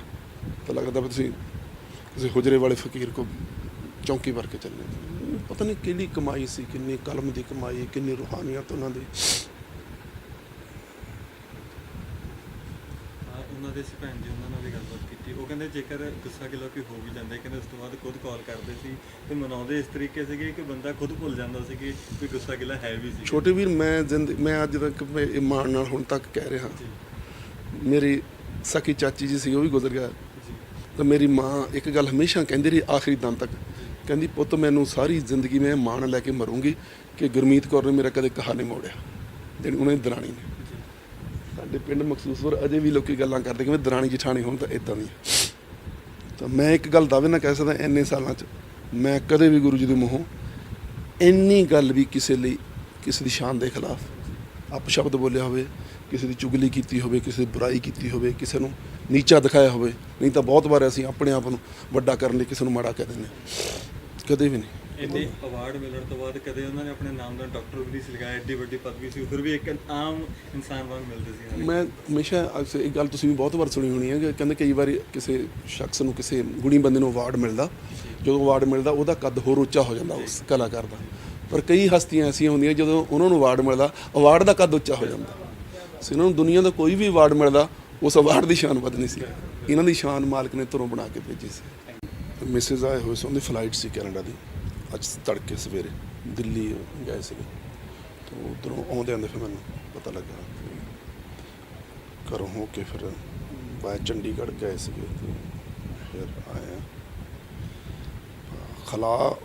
ਤਾਂ ਲੱਗਦਾ ਵੀ ਤੁਸੀਂ ਕਿਸੇ ਹੁਜਰੇ ਵਾਲੇ ਫਕੀਰ ਕੋ ਚੌਂਕੀ ਭਰ ਕੇ ਚੱਲੇ ਪਤਾ ਨਹੀਂ ਕਿਹੜੀ ਕਮਾਈ ਸੀ, ਕਿੰਨੀ ਕਲਮ ਦੀ ਕਮਾਈ, ਕਿੰਨੀ ਰੂਹਾਨੀਅਤ ਉਹਨਾਂ ਦੀ। ਉਹਨਾਂ ਦੇ ਸੀ ਭੈਣ ਜੀ, ਉਹਨਾਂ ਨਾਲ ਉਹ ਕਹਿੰਦੇ ਜੇਕਰ ਗੁੱਸਾ ਗਿਲਾ ਕੋਈ ਹੋ ਵੀ ਜਾਂਦਾ ਕਹਿੰਦੇ ਉਸ ਤੋਂ ਬਾਅਦ ਖੁਦ ਕਾਲ ਕਰਦੇ ਸੀ ਤੇ ਮਨਾਉਂਦੇ ਇਸ ਤਰੀਕੇ ਸੀਗੇ ਕਿ ਬੰਦਾ ਖੁਦ ਭੁੱਲ ਜਾਂਦਾ ਸੀ ਕਿ ਵੀ ਗੁੱਸਾ ਗਿਲਾ ਹੈ ਵੀ ਸੀ ਛੋਟੇ ਵੀਰ ਮੈਂ ਜ਼ਿੰਦ ਮੈਂ ਅੱਜ ਤੱਕ ਮੈਂ ਇਹ ਮਾਣ ਨਾਲ ਹੁਣ ਤੱਕ ਕਹਿ ਰਿਹਾ। ਮੇਰੀ ਸਕੀ ਚਾਚੀ ਜੀ ਸੀ ਉਹ ਵੀ ਗੁਜ਼ਰ ਗਿਆ। ਤਾਂ ਮੇਰੀ ਮਾਂ ਇੱਕ ਗੱਲ ਹਮੇਸ਼ਾ ਕਹਿੰਦੀ ਰਹੀ ਆਖਰੀ ਦਮ ਤੱਕ। ਕਹਿੰਦੀ ਪੁੱਤ ਮੈਨੂੰ ਸਾਰੀ ਜ਼ਿੰਦਗੀ ਮੈਂ ਮਾਣ ਲੈ ਕੇ ਮਰੂੰਗੀ ਕਿ ਗੁਰਮੀਤ ਕੌਰ ਨੇ ਮੇਰਾ ਕਦੇ ਕਹਾ ਨਹੀਂ ਮੋੜਿਆ। ਜਿਹੜੀ ਉਹਨੇ ਦਰਾਣੀ ਨੇ। ਸਾਡੇ ਪਿੰਡ ਮਖਸੂਸਪੁਰ ਅਜੇ ਵੀ ਲੋਕੀ ਗੱਲਾਂ ਕਰਦੇ ਕਿ ਮੈਂ ਦਰਾਣੀ ਜਠਾਣੀ ਹੋਣ ਤਾਂ ਇਦਾਂ ਦੀ ਤਾਂ ਮੈਂ ਇੱਕ ਗੱਲ ਦਾਅਵੇ ਨਾਲ ਕਹਿ ਸਕਦਾ ਇੰਨੇ ਸਾਲਾਂ 'ਚ ਮੈਂ ਕਦੇ ਵੀ ਗੁਰੂ ਜੀ ਦੇ ਮੂੰਹੋਂ ਇੰਨੀ ਗੱਲ ਵੀ ਕਿਸੇ ਲਈ ਕਿਸੇ ਦੀ ਸ਼ਾਨ ਦੇ ਖਿਲਾਫ ਅਪਸ਼ਬਦ ਬੋਲਿਆ ਹੋਵੇ, ਕਿਸੇ ਦੀ ਚੁਗਲੀ ਕੀਤੀ ਹੋਵੇ, ਕਿਸੇ ਦੀ ਬੁਰਾਈ ਕੀਤੀ ਹੋਵੇ, ਕਿਸੇ ਨੂੰ ਨੀਚਾ ਦਿਖਾਇਆ ਹੋਵੇ, ਨਹੀਂ ਤਾਂ ਬਹੁਤ ਵਾਰ ਅਸੀਂ ਆਪਣੇ ਆਪ ਨੂੰ ਵੱਡਾ ਕਰਨ ਲਈ ਕਿਸੇ ਨੂੰ ਮਾੜਾ ਕਹਿ ਦਿੰਦੇ ਹਾਂ। ਕਦੇ ਵੀ ਨਹੀਂ। ਇਹਦੇ ਅਵਾਰਡ ਮਿਲਣ ਤੋਂ ਬਾਅਦ ਕਦੇ ਉਹਨਾਂ ਨੇ ਆਪਣੇ ਨਾਮ ਦਾ ਡਾਕਟਰ ਵੀ ਨਹੀਂ ਸੀ ਲਗਾਇਆ ਐਡੀ ਵੱਡੀ ਪਦਵੀ ਸੀ ਫਿਰ ਵੀ ਇੱਕ ਆਮ ਇਨਸਾਨ ਵਾਂਗ ਮਿਲਦੇ ਸੀ ਹਰ ਇੱਕ। ਮੈਂ ਹਮੇਸ਼ਾ ਅਕਸਰ ਇਹ ਗੱਲ ਤੁਸੀਂ ਵੀ ਬਹੁਤ ਵਾਰ ਸੁਣੀ ਹੋਣੀ ਹੈ ਕਿ ਕਹਿੰਦੇ ਕਈ ਵਾਰੀ ਕਿਸੇ ਸ਼ਖਸ ਨੂੰ ਕਿਸੇ ਗੁਣੀ ਬੰਦੇ ਨੂੰ ਅਵਾਰਡ ਮਿਲਦਾ ਜਦੋਂ ਅਵਾਰਡ ਮਿਲਦਾ ਉਹਦਾ ਕੱਦ ਹੋਰ ਉੱਚਾ ਹੋ ਜਾਂਦਾ ਉਸ ਕਲਾਕਾਰ ਦਾ। ਪਰ ਕਈ ਹਸਤੀਆਂ ਐਸੀਆਂ ਹੁੰਦੀਆਂ ਜਦੋਂ ਉਹਨਾਂ ਨੂੰ ਅਵਾਰਡ ਮਿਲਦਾ ਅਵਾਰਡ ਦਾ ਕੱਦ ਉੱਚਾ ਹੋ ਜਾਂਦਾ। ਸੋ ਇਹਨਾਂ ਨੂੰ ਦੁਨੀਆ ਦਾ ਕੋਈ ਵੀ ਅਵਾਰਡ ਮਿਲਦਾ ਉਸ ਅਵਾਰਡ ਦੀ ਸ਼ਾਨ ਵਧਣੀ ਸੀ। ਇਹਨਾਂ ਦੀ ਸ਼ਾਨ ਮਾਲਕ ਨੇ ਧਰੋਂ ਬਣਾ ਕੇ ਭੇਜੀ ਸੀ। ਮਿਸਿਸ ਆਏ ਹੋਏ ਸੀ, ਉਹਦੀ ਫਲਾਈਟ ਸੀ ਕੈਨੇਡਾ ਦੀ। ਅੱਜ ਤੜਕੇ ਸਵੇਰੇ ਦਿੱਲੀ ਗਏ ਸੀਗੇ। ਤੇ ਉਧਰੋਂ ਆਉਂਦੇ ਆਉਂਦੇ ਫਿਰ ਮੈਨੂੰ ਪਤਾ ਲੱਗਾ ਘਰੋਂ ਹੋ ਕੇ ਫਿਰ ਬਾਅਦ ਚੰਡੀਗੜ੍ਹ ਗਏ ਸੀਗੇ ਤੇ ਫਿਰ ਆਏ ਆ। ਖਲਾ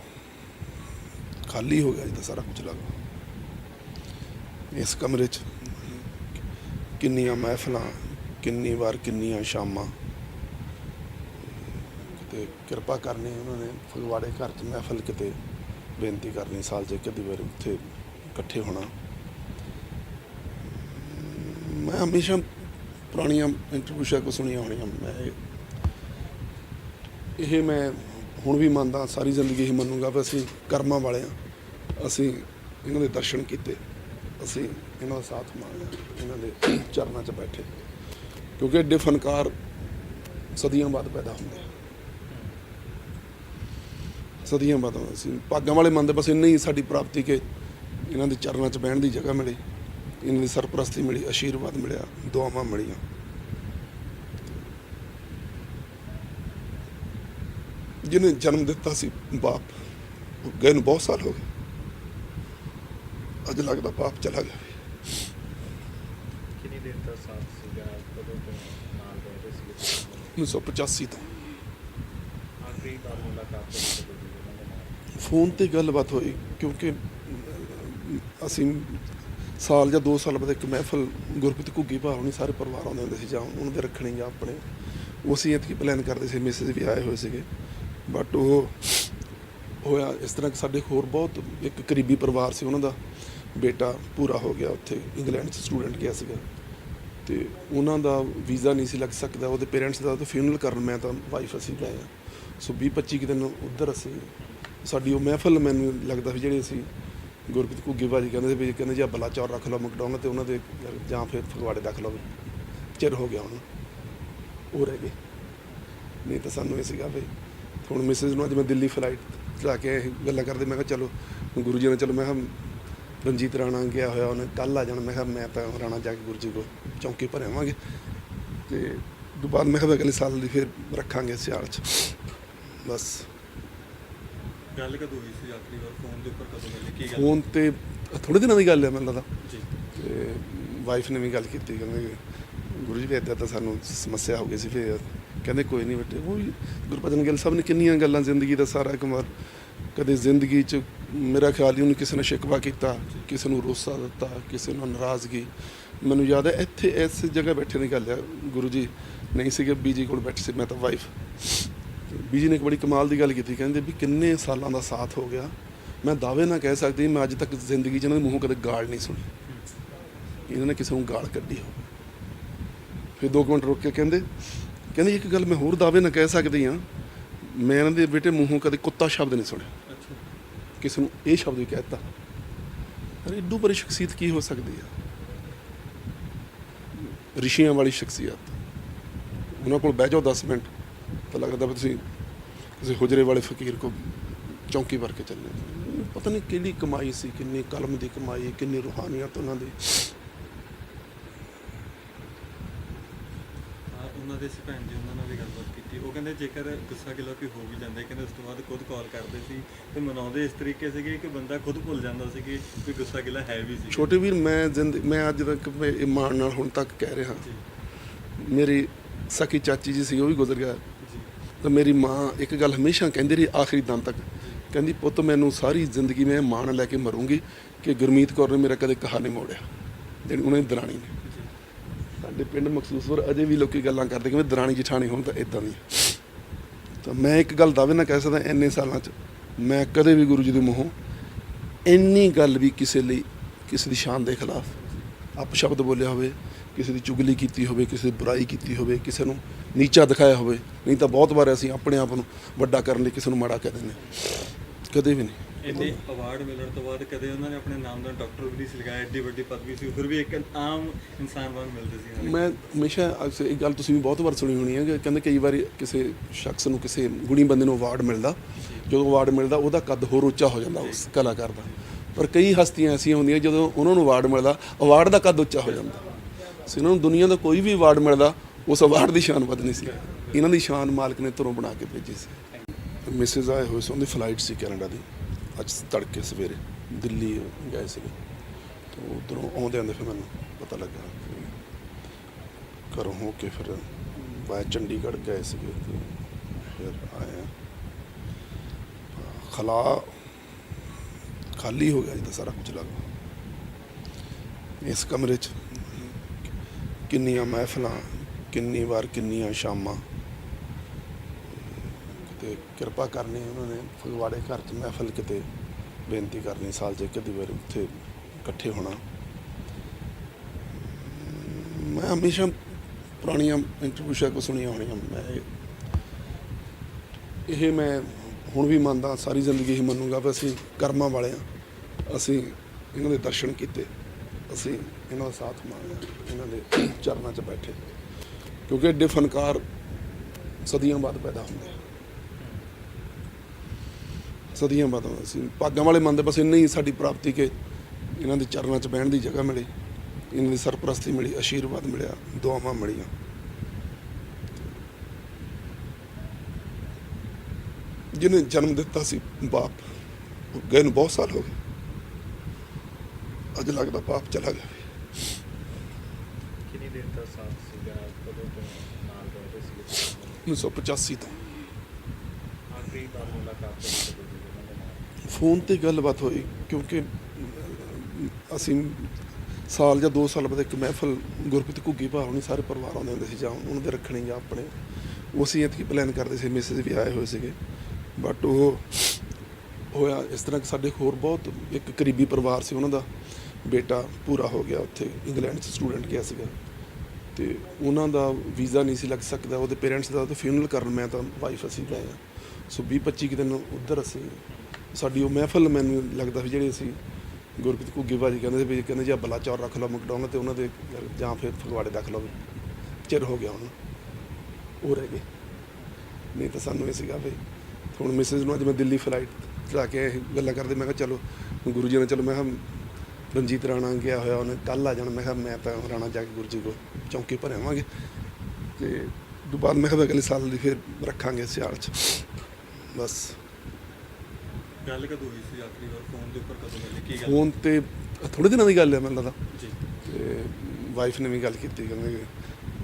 ਖਾਲੀ ਹੋ ਗਿਆ ਜਿੱਦਾਂ ਸਾਰਾ ਕੁਝ ਲੱਗਾ। ਇਸ ਕਮਰੇ 'ਚ ਕਿੰਨੀਆਂ ਮਹਿਫਲਾਂ, ਕਿੰਨੀ ਵਾਰ ਕਿੰਨੀਆਂ ਸ਼ਾਮਾਂ ਕਿਤੇ ਕਿਰਪਾ ਕਰਨੀ ਉਹਨਾਂ ਨੇ ਫਗਵਾੜੇ ਘਰ 'ਚ ਮਹਿਫਲ ਕਿਤੇ ਬੇਨਤੀ ਕਰਨੀ, ਸਾਲ 'ਚ ਇੱਕ ਕਦੀ ਵਾਰ ਉੱਥੇ ਇਕੱਠੇ ਹੋਣਾ। ਮੈਂ ਹਮੇਸ਼ਾ ਪੁਰਾਣੀਆਂ ਇੰਟਰਵਿਊ ਸ਼ਾ ਕੋ ਸੁਣੀਆਂ ਹੋਣੀਆਂ, ਮੈਂ ਇਹ- ਮੈਂ ਹੁਣ ਵੀ ਮੰਨਦਾ, ਸਾਰੀ ਜ਼ਿੰਦਗੀ ਹੀ ਮੰਨੂਗਾ ਵੀ ਅਸੀਂ ਕਰਮਾਂ ਵਾਲੇ ਆ ਅਸੀਂ ਇਹਨਾਂ ਦੇ ਦਰਸ਼ਨ ਕੀਤੇ, ਅਸੀਂ ਇਹਨਾਂ ਦਾ ਸਾਥ ਮੰਨਿਆ ਇਹਨਾਂ ਦੇ ਚਰਨਾਂ 'ਚ ਬੈਠੇ। ਕਿਉਂਕਿ ਐਡੇ ਫਨਕਾਰ ਸਦੀਆਂ ਬਾਅਦ ਪੈਦਾ ਹੁੰਦੇ ਸਦੀਆਂ ਬਾਅਦ ਅਸੀਂ ਭਾਗਾਂ ਵਾਲੇ ਮੰਨਦੇ ਬਸ ਇੰਨੀ ਹੀ ਸਾਡੀ ਪ੍ਰਾਪਤੀ ਕਿ ਇਹਨਾਂ ਦੇ ਚਰਨਾਂ 'ਚ ਬਹਿਣ ਦੀ ਜਗ੍ਹਾ ਮਿਲੀ। ਇਹਨਾਂ ਦੀ ਸਰਪ੍ਰਸਤੀ ਮਿਲੀ ਆਸ਼ੀਰਵਾਦ ਮਿਲਿਆ ਦੁਆਵਾਂ ਮਿਲੀਆਂ। ਜਿਹਨੇ ਜਨਮ ਦਿੱਤਾ ਸੀ ਬਾਪ ਉਹ ਗਏ ਨੂੰ ਬਹੁਤ ਸਾਲ ਹੋ ਗਏ। ਅੱਜ ਲੱਗਦਾ ਬਾਪ ਚਲਾ ਗਿਆ। ਕਿੰਨੀ ਦੇਰ ਦਾ ਸਾਥ ਸੀਗਾ? ਕਦੋਂ ਤੋਂ ਨਾਲ ਰਹਿੰਦੇ ਸੀਗੇ? 1985 ਤੋਂ। ਆਖਰੀ ਵਾਰ ਮੁਲਾਕਾਤ ਹੋਈ ਕਦੋਂ ਦੀ ਉਹਨਾਂ ਦੇ ਨਾਲ ਫੋਨ ਤੇ ਗੱਲਬਾਤ ਹੋਈ ਕਿਉਂਕਿ ਅਸੀਂ ਸਾਲ ਜਾਂ 2 ਸਾਲ ਬਾਅਦ ਇੱਕ ਮਹਿਫਲ ਗੁਰਪ੍ਰੀਤ ਘੁੱਗੀ ਭਾਰ ਹੋਣੀ ਸਾਰੇ ਪਰਿਵਾਰ ਆਉਂਦੇ ਹੁੰਦੇ ਸੀ ਜਾਂ ਉਹਨਾਂ ਦੇ ਰੱਖਣੀ ਜਾਂ ਆਪਣੇ, ਉਹ ਅਸੀਂ ਇਤਕੀ ਪਲਾਨ ਕਰਦੇ ਸੀ ਮਿਸਿਸ ਵੀ ਆਏ ਹੋਏ ਸੀਗੇ। ਬਟ ਉਹ ਹੋਇਆ ਇਸ ਤਰ੍ਹਾਂ ਕਿ ਸਾਡੇ ਹੋਰ ਬਹੁਤ ਇੱਕ ਕਰੀਬੀ ਪਰਿਵਾਰ ਸੀ ਉਹਨਾਂ ਦਾ, ਬੇਟਾ ਪੂਰਾ ਹੋ ਗਿਆ ਉੱਥੇ, ਇੰਗਲੈਂਡ 'ਚ ਸਟੂਡੈਂਟ ਗਿਆ ਸੀਗਾ। ਤੇ ਉਹਨਾਂ ਦਾ ਵੀਜ਼ਾ ਨਹੀਂ ਸੀ ਲੱਗ ਸਕਦਾ, ਉਹਦੇ ਪੇਰੈਂਟਸ ਦਾ ਤਾਂ ਫਿਊਨਰਲ ਕਰਨ ਮੈਂ ਤਾਂ ਵਾਈਫ ਅਸੀਂ ਗਏ ਆ ਸੋ 20 25 ਕੁ ਦਿਨ ਉੱਧਰ ਅਸੀਂ ਸਾਡੀ ਉਹ ਮਹਿਫਲ ਮੈਨੂੰ ਲੱਗਦਾ ਵੀ ਜਿਹੜੇ ਅਸੀਂ ਗੁਰਪ੍ਰੀਤ ਘੁੱਗੇ ਬਾਜੀ ਕਹਿੰਦੇ ਸੀ ਵੀ ਕਹਿੰਦੇ ਜੀ ਆਹ ਬਲਾਚੌਰ ਰੱਖ ਲਓ ਮਕਡੋਨਲ ਤੇ ਉਹਨਾਂ ਦੇ ਜਾਂ ਫਿਰ ਫਗਵਾੜੇ ਰੱਖ ਲਓ ਚਿਰ ਹੋ ਗਿਆ ਹੁਣ। ਉਹ ਰਹਿ ਗਏ। ਨਹੀਂ ਤਾਂ ਸਾਨੂੰ ਇਹ ਸੀਗਾ ਵੀ ਹੁਣ ਮਿਸਿਸ ਨੂੰ ਅੱਜ ਮੈਂ ਦਿੱਲੀ ਫਲਾਈਟ ਚਲਾ ਕੇ ਆਏ, ਗੱਲਾਂ ਕਰਦੇ ਮੈਂ ਕਿਹਾ ਚਲੋ ਗੁਰੂ ਜੀ ਨੇ ਚਲੋ ਮੈਂ ਕਿਹਾ ਰਣਜੀਤ ਰਾਣਾ ਗਿਆ ਹੋਇਆ ਉਹਨੇ ਕੱਲ ਆ ਜਾਣਾ ਮੈਂ ਕਿਹਾ ਮੈਂ ਤਾਂ ਰਾਣਾ ਜਾ ਕੇ ਗੁਰੂ ਜੀ ਕੋ ਚੌਂਕੀ ਭਰ ਆਵਾਂਗੇ। ਤੇ ਤੋਂ ਬਾਅਦ ਮੈਂ ਕਿਹਾ ਵੀ ਅਗਲੇ ਸਾਲ ਦੀ ਫਿਰ ਰੱਖਾਂਗੇ ਸਿਆਲ ਚ। ਬਸ। ਗੱਲ ਕਦੋਂ ਹੋਈ ਸੀ ਆਖਰੀ ਵਾਰ? ਫੋਨ ਦੇ ਉੱਪਰ ਕਦੋਂ ਮਿਲੀ? ਕੀ ਗੱਲ ਫੋਨ ਤੇ ਥੋੜੇ ਦਿਨਾਂ ਦੀ ਗੱਲ ਹੈ ਮੈਨੂੰ ਲੱਗਦਾ। ਜੀ। ਤੇ ਵਾਈਫ ਨੇ ਵੀ ਗੱਲ ਕੀਤੀ ਕਹਿੰਦੇ ਗੁਰੂ ਜੀ ਵੀ ਇੱਦਾਂ ਤਾਂ ਸਾਨੂੰ ਸਮੱਸਿਆ ਹੋ ਗਈ ਸੀ ਫਿਰ ਕਹਿੰਦੇ ਕੋਈ ਨਹੀਂ ਬੇਟੇ ਉਹ ਗੁਰਪਤਨ ਗਿੱਲ ਸਾਹਿਬ ਨੇ ਕਿੰਨੀਆਂ ਗੱਲਾਂ ਜ਼ਿੰਦਗੀ ਦਾ ਸਾਰਾ ਕਮਾਲ ਕਦੇ ਜ਼ਿੰਦਗੀ 'ਚ ਮੇਰਾ ਖਿਆਲ ਹੀ ਉਹਨੇ ਕਿਸੇ ਨੇ ਸ਼ਿਕਵਾ ਕੀਤਾ ਕਿਸੇ ਨੂੰ ਰੋਸਾ ਦਿੱਤਾ ਕਿਸੇ ਨੂੰ ਨਾਰਾਜ਼ਗੀ। ਮੈਨੂੰ ਯਾਦ ਹੈ ਇੱਥੇ ਇਸ ਜਗ੍ਹਾ ਬੈਠੇ ਦੀ ਗੱਲ ਹੈ ਗੁਰੂ ਜੀ ਨਹੀਂ ਸੀਗੇ ਬੀਜੀ ਕੋਲ ਬੈਠੇ ਸੀ ਮੈਂ ਤਾਂ ਵਾਈਫ ਬੀਜੀ ਨੇ ਇੱਕ ਬੜੀ ਕਮਾਲ ਦੀ ਗੱਲ ਕੀਤੀ ਕਹਿੰਦੇ ਵੀ ਕਿੰਨੇ ਸਾਲਾਂ ਦਾ ਸਾਥ ਹੋ ਗਿਆ। ਮੈਂ ਦਾਅਵੇ ਨਾਲ ਕਹਿ ਸਕਦੀ ਮੈਂ ਅੱਜ ਤੱਕ ਜ਼ਿੰਦਗੀ 'ਚ ਇਹਨਾਂ ਦੇ ਮੂੰਹੋਂ ਕਦੇ ਗਾਲ ਨਹੀਂ ਸੁਣੀ। ਇਹਨਾਂ ਨੇ ਕਿਸੇ ਨੂੰ ਗਾਲ ਕੱਢੀ ਹੋ ਫਿਰ ਦੋ ਕੁ ਮਿੰਟ ਰੁਕ ਕੇ ਕਹਿੰਦੇ ਕਹਿੰਦੇ ਇੱਕ ਗੱਲ ਮੈਂ ਹੋਰ ਦਾਅਵੇ ਨਾਲ ਕਹਿ ਸਕਦੀ ਹਾਂ ਮੈਂ ਇਹਨਾਂ ਦੇ ਬੇਟੇ ਮੂੰਹੋਂ ਕਦੇ ਕੁੱਤਾ ਸ਼ਬਦ ਨਹੀਂ ਸੁਣਿਆ। ਕਿਸੇ ਨੂੰ ਇਹ ਸ਼ਬਦ ਵੀ ਕਹਿਤਾ ਅਰੇ ਇੱਡੂ ਬੜੀ ਸ਼ਖਸੀਅਤ ਕੀ ਹੋ ਸਕਦੀ ਆ? ਰਿਸ਼ੀਆਂ ਵਾਲੀ ਸ਼ਖਸੀਅਤ। ਉਹਨਾਂ ਕੋਲ ਬਹਿ ਜਾਓ 10 ਮਿੰਟ। ਤਾਂ ਲੱਗਦਾ ਵੀ ਤੁਸੀਂ ਕਿਸੇ ਹੁਜਰੇ ਵਾਲੇ ਫਕੀਰ ਕੋ ਚੌਂਕੀ ਭਰ ਕੇ ਚੱਲੇ ਪਤਾ ਨਹੀਂ ਕਿਹੜੀ ਕਮਾਈ ਸੀ ਕਿੰਨੀ ਕਲਮ ਦੀ ਕਮਾਈ ਕਿੰਨੀ ਰੂਹਾਨੀਅਤ ਉਹਨਾਂ ਦੀ। ਉਹਨਾਂ ਦੇ ਭੈਣ ਜੀ ਉਹਨਾਂ ਨਾਲ ਵੀ ਗੱਲਬਾਤ ਕੀਤੀ। ਉਹ ਕਹਿੰਦੇ ਜੇਕਰ ਗੁੱਸਾ ਗਿਲਾ ਕੋਈ ਹੋ ਵੀ ਜਾਂਦਾ ਹੈ, ਕਹਿੰਦੇ ਉਸ ਤੋਂ ਬਾਅਦ ਖੁਦ ਕਾਲ ਕਰਦੇ ਸੀ ਤੇ ਮਨਾਉਂਦੇ ਇਸ ਤਰੀਕੇ ਸੀਗੇ ਕਿ ਬੰਦਾ ਖੁਦ ਭੁੱਲ ਜਾਂਦਾ ਸੀ ਕਿ ਗੁੱਸਾ ਗਿਲਾ ਹੈ ਵੀ ਸੀ ਛੋਟੇ ਵੀਰ ਮੈਂ ਜ਼ਿੰਦ ਮੈਂ ਅੱਜ ਤੱਕ ਮਾਣ ਨਾਲ ਹੁਣ ਤੱਕ ਕਹਿ ਰਿਹਾ। ਮੇਰੀ ਸਕੀ ਚਾਚੀ ਜੀ ਸੀ ਉਹ ਵੀ ਗੁਜ਼ਰ ਗਿਆ। ਤਾਂ ਮੇਰੀ ਮਾਂ ਇੱਕ ਗੱਲ ਹਮੇਸ਼ਾ ਕਹਿੰਦੀ ਰਹੀ ਆਖਰੀ ਦਮ ਤੱਕ। ਕਹਿੰਦੀ, ਪੁੱਤ, ਮੈਨੂੰ ਸਾਰੀ ਜ਼ਿੰਦਗੀ ਮੈਂ ਇਹ ਮਾਣ ਲੈ ਕੇ ਮਰੂੰਗੀ ਕਿ ਗੁਰਮੀਤ ਕੌਰ ਨੇ ਮੇਰਾ ਕਦੇ ਕਹਾ ਨਹੀਂ ਮੋੜਿਆ। ਜਿਹੜੀ ਉਹਨਾਂ ਦੀ ਦਰਾਣੀ ਨੇ। ਸਾਡੇ ਪਿੰਡ ਮਖਸੂਸਪੁਰ ਅਜੇ ਵੀ ਲੋਕੀ ਗੱਲਾਂ ਕਰਦੇ ਕਿ ਵੀ ਦਰਾਣੀ ਜਠਾਣੀ ਹੋਣ ਤਾਂ ਇਦਾਂ ਦੀ ਤਾਂ ਮੈਂ ਇੱਕ ਗੱਲ ਦਾਅਵੇ ਨਾਲ ਕਹਿ ਸਕਦਾ ਇੰਨੇ ਸਾਲਾਂ 'ਚ, ਮੈਂ ਕਦੇ ਵੀ ਗੁਰੂ ਜੀ ਦੇ ਮੂੰਹੋਂ ਇੰਨੀ ਗੱਲ ਵੀ ਕਿਸੇ ਲਈ, ਕਿਸੇ ਦੀ ਸ਼ਾਨ ਦੇ ਖਿਲਾਫ ਅਪਸ਼ਬਦ ਬੋਲਿਆ ਹੋਵੇ ਕਿਸੇ ਦੀ ਚੁਗਲੀ ਕੀਤੀ ਹੋਵੇ ਕਿਸੇ ਦੀ ਬੁਰਾਈ ਕੀਤੀ ਹੋਵੇ ਕਿਸੇ ਨੂੰ ਨੀਚਾ ਦਿਖਾਇਆ ਹੋਵੇ ਨਹੀਂ ਤਾਂ ਬਹੁਤ ਵਾਰ ਅਸੀਂ ਆਪਣੇ ਆਪ ਨੂੰ ਵੱਡਾ ਕਰਨ ਲਈ ਕਿਸੇ ਨੂੰ ਮਾੜਾ ਕਹਿ ਦਿੰਦੇ ਹਾਂ। ਕਦੇ ਵੀ ਨਹੀਂ ਇਹਦੇ ਅਵਾਰਡ ਮਿਲਣ ਤੋਂ ਬਾਅਦ ਕਦੇ ਉਹਨਾਂ ਨੇ ਆਪਣੇ ਨਾਮ ਦਾ ਡਾਕਟਰ ਵੀ ਨਹੀਂ ਸੀ ਲਗਾਇਆ ਐਡੀ ਵੱਡੀ ਪਦਵੀ ਸੀ ਫਿਰ ਵੀ ਇੱਕ ਆਮ ਇਨਸਾਨ ਵਾਂਗ ਮਿਲਦੇ ਸੀ ਇੱਕ। ਮੈਂ ਹਮੇਸ਼ਾ ਅਕਸਰ ਇਹ ਗੱਲ ਤੁਸੀਂ ਵੀ ਬਹੁਤ ਵਾਰ ਸੁਣੀ ਹੋਣੀ ਹੈ ਕਿ ਕਹਿੰਦੇ ਕਈ ਵਾਰੀ ਕਿਸੇ ਸ਼ਖਸ ਨੂੰ ਕਿਸੇ ਗੁਣੀ ਬੰਦੇ ਨੂੰ ਅਵਾਰਡ ਮਿਲਦਾ ਜਦੋਂ ਅਵਾਰਡ ਮਿਲਦਾ ਉਹਦਾ ਕੱਦ ਹੋਰ ਉੱਚਾ ਹੋ ਜਾਂਦਾ ਉਸ ਕਲਾਕਾਰ ਦਾ ਪਰ ਕਈ ਹਸਤੀਆਂ ਐਸੀਆਂ ਹੁੰਦੀਆਂ ਜਦੋਂ ਉਹਨਾਂ ਨੂੰ ਅਵਾਰਡ ਮਿਲਦਾ ਅਵਾਰਡ ਦਾ ਕੱਦ ਉੱਚਾ ਹੋ ਜਾਂਦਾ ਸੋ। ਇਹਨਾਂ ਨੂੰ ਦੁਨੀਆ ਦਾ ਕੋਈ ਵੀ ਅਵਾਰਡ ਮਿਲਦਾ, ਉਸ ਅਵਾਰਡ ਦੀ ਸ਼ਾਨ ਵੱਧ ਨਹੀਂ ਸੀ। ਇਹਨਾਂ ਦੀ ਸ਼ਾਨ ਮਾਲਕ ਨੇ ਧਰੋਂ ਬਣਾ ਕੇ ਭੇਜੀ ਸੀ। ਮਿਸਿਸ ਆਏ ਹੋਏ ਸੀ, ਉਹਦੀ ਫਲਾਈਟ ਸੀ ਕੈਨੇਡਾ ਦੀ। ਅੱਜ ਤੜਕੇ ਸਵੇਰੇ ਦਿੱਲੀ ਗਏ ਸੀਗੇ। ਤੇ ਉਧਰੋਂ ਆਉਂਦੇ ਆਉਂਦੇ ਫਿਰ ਮੈਨੂੰ ਪਤਾ ਲੱਗਾ ਘਰੋਂ ਹੋ ਕੇ ਫਿਰ ਬਾਅਦ ਚੰਡੀਗੜ੍ਹ ਗਏ ਸੀਗੇ ਤੇ ਫਿਰ ਆਏ ਖਲਾ ਖਾਲੀ ਹੋ ਗਿਆ ਜਿੱਦਾਂ ਸਾਰਾ ਕੁਝ ਲੱਗਾ ਇਸ ਕਮਰੇ 'ਚ ਕਿੰਨੀਆਂ ਮਹਿਫਲਾਂ, ਕਿੰਨੀ ਵਾਰ ਕਿੰਨੀਆਂ ਸ਼ਾਮਾਂ। ਕਿਤੇ ਕਿਰਪਾ ਕਰਨੀ ਉਹਨਾਂ ਨੇ, ਫਗਵਾੜੇ ਘਰ 'ਚ ਮਹਿਫਲ ਕਿਤੇ ਬੇਨਤੀ ਕਰਨੀ, ਸਾਲ 'ਚ ਇੱਕ ਅੱਧੀ ਵਾਰ ਉੱਥੇ ਇਕੱਠੇ ਹੋਣਾ। ਮੈਂ ਹਮੇਸ਼ਾ ਪੁਰਾਣੀਆਂ ਇੰਟਰਵਿਊ ਸ਼ਾਇਦ ਕੋ ਸੁਣੀਆਂ ਹੋਣੀਆਂ। ਮੈਂ ਇਹ- ਇਹ ਮੈਂ ਹੁਣ ਵੀ ਮੰਨਦਾ, ਸਾਰੀ ਜ਼ਿੰਦਗੀ ਹੀ ਮੰਨੂਗਾ ਵੀ ਅਸੀਂ ਕਰਮਾਂ ਵਾਲੇ ਆ ਅਸੀਂ ਇਹਨਾਂ ਦੇ ਦਰਸ਼ਨ ਕੀਤੇ। ਅਸੀਂ ਇਹਨਾਂ ਦਾ ਸਾਥ ਮੰਨਿਆ ਇਹਨਾਂ ਦੇ ਚਰਨਾਂ 'ਚ ਬੈਠੇ। ਕਿਉਂਕਿ ਐਡੇ ਫਨਕਾਰ ਸਦੀਆਂ ਬਾਅਦ ਪੈਦਾ ਹੁੰਦੇ ਆ। ਸਦੀਆਂ ਬਾਅਦ ਅਸੀਂ ਭਾਗਾਂ ਵਾਲੇ ਮੰਨਦੇ, ਬਸ ਇੰਨੀ ਹੀ ਸਾਡੀ ਪ੍ਰਾਪਤੀ ਕਿ ਇਹਨਾਂ ਦੇ ਚਰਨਾਂ 'ਚ ਬਹਿਣ ਦੀ ਜਗ੍ਹਾ ਮਿਲੀ, ਇਹਨਾਂ ਦੀ ਸਰਪ੍ਰਸਤੀ ਮਿਲੀ, ਆਸ਼ੀਰਵਾਦ ਮਿਲਿਆ, ਦੁਆਵਾਂ ਮਿਲੀਆਂ। ਜਿਹਨੇ ਜਨਮ ਦਿੱਤਾ ਸੀ ਬਾਪ ਗਏ ਨੂੰ ਬਹੁਤ ਸਾਲ ਹੋ ਗਏ। ਅੱਜ ਲੱਗਦਾ ਬਾਪ ਚਲਾ ਗਿਆ। ਕਿੰਨੀ ਦੇਰ ਦਾ ਸਾਥ ਸੀਗਾ? ਕਦੋਂ ਤੋਂ ਨਾਲ ਰਹਿੰਦੇ ਸੀਗੇ? 1985 ਤੋਂ। ਆਖਰੀ ਵਾਰ ਮੁਲਾਕਾਤ ਹੋਈ ਕਦੋਂ ਦੀ ਉਹਨਾਂ ਦੇ ਨਾਲ ਫੋਨ ਤੇ ਗੱਲਬਾਤ ਹੋਈ ਕਿਉਂਕਿ ਅਸੀਂ ਸਾਲ ਜਾਂ 2 ਸਾਲ ਬਾਅਦ ਇੱਕ ਮਹਿਫਲ ਗੁਰਪ੍ਰੀਤ ਘੁੱਗੀ ਭਾ ਹੋਣੀ ਸਾਰੇ ਪਰਿਵਾਰ ਆਉਂਦੇ ਹੁੰਦੇ ਸੀ ਜਾਂ ਉਹਨਾਂ ਦੇ ਰੱਖਣੀ ਜਾਂ ਆਪਣੇ। ਉਹ ਅਸੀਂ ਇਤਕੀ ਪਲਾਨ ਕਰਦੇ ਸੀ ਮਿਸਿਸ ਵੀ ਆਏ ਹੋਏ ਸੀਗੇ। ਬਟ ਉਹ ਹੋਇਆ ਇਸ ਤਰ੍ਹਾਂ ਕਿ ਸਾਡੇ ਹੋਰ ਬਹੁਤ ਇੱਕ ਕਰੀਬੀ ਪਰਿਵਾਰ ਸੀ ਉਹਨਾਂ ਦਾ। ਬੇਟਾ ਪੂਰਾ ਹੋ ਗਿਆ ਉੱਥੇ, ਇੰਗਲੈਂਡ 'ਚ ਸਟੂਡੈਂਟ ਗਿਆ ਸੀਗਾ। ਤੇ ਉਹਨਾਂ ਦਾ ਵੀਜ਼ਾ ਨਹੀਂ ਸੀ ਲੱਗ ਸਕਦਾ, ਉਹਦੇ ਪੇਰੈਂਟਸ ਦਾ ਤੇ ਫਿਊਨਲ ਕਰਨ ਮੈਂ ਤਾਂ ਵਾਈਫ ਅਸੀਂ ਗਏ ਆ ਸੋ 20 25 ਕੁ ਦਿਨ ਉੱਧਰ ਅਸੀਂ, ਸਾਡੀ ਉਹ ਮਹਿਫਲ ਮੈਨੂੰ ਲੱਗਦਾ ਵੀ ਜਿਹੜੇ ਅਸੀਂ ਗੁਰਪ੍ਰੀਤ ਘੁੱਗੀ ਬਾਜੀ ਕਹਿੰਦੇ ਸੀ ਵੀ ਕਹਿੰਦੇ ਜੀ ਬਲਾਚੌਰ ਰੱਖ ਲਓ ਮਕਡੋਨਲ ਤੇ ਉਹਨਾਂ ਦੇ ਜਾਂ ਫਿਰ ਫਗਵਾੜੇ ਰੱਖ ਲਓ, ਚਿਰ ਹੋ ਗਿਆ ਹੁਣ, ਉਹ ਰਹਿ ਗਏ। ਨਹੀਂ ਤਾਂ ਸਾਨੂੰ ਇਹ ਸੀਗਾ ਵੀ ਹੁਣ ਮਿਸਿਸ ਨੂੰ ਅੱਜ ਮੈਂ ਦਿੱਲੀ ਫਲਾਈਟ ਚੜਾ ਕੇ ਗੱਲਾਂ ਕਰਦੇ ਮੈਂ ਕਿਹਾ ਚਲੋ, ਗੁਰੂ ਜੀ ਨੇ ਚਲੋ ਮੈਂ ਕਿਹਾ ਰਣਜੀਤ ਰਾਣਾ ਗਿਆ ਹੋਇਆ ਉਹਨੇ ਕੱਲ ਆ ਜਾਣਾ। ਮੈਂ ਕਿਹਾ ਮੈਂ ਤਾਂ ਰਾਣਾ ਜਾ ਕੇ ਗੁਰੂ ਜੀ ਕੋ ਚੌਂਕੀ ਭਰਿਆਵਾਂਗੇ ਤੇ ਬਾਅਦ ਮੈਂ ਕਿਹਾ ਅਗਲੇ ਸਾਲ ਦੀ ਫਿਰ ਰੱਖਾਂਗੇ ਸਿਆਲ ਚ। ਬਸ। ਗੱਲ ਕਦੋਂ ਹੋਈ ਸੀ ਆਖਰੀ ਵਾਰ? ਫੋਨ ਦੇ ਉੱਪਰ ਕਦੋਂ ਮਿਲੀ? ਕੀ ਗੱਲ? ਫੋਨ ਤੇ ਥੋੜੇ ਦਿਨਾਂ ਦੀ ਗੱਲ ਹੈ ਮੈਨੂੰ ਲੱਗਦਾ। ਜੀ। ਤੇ ਵਾਈਫ ਨੇ ਵੀ ਗੱਲ ਕੀਤੀ ਕਹਿੰਦੇ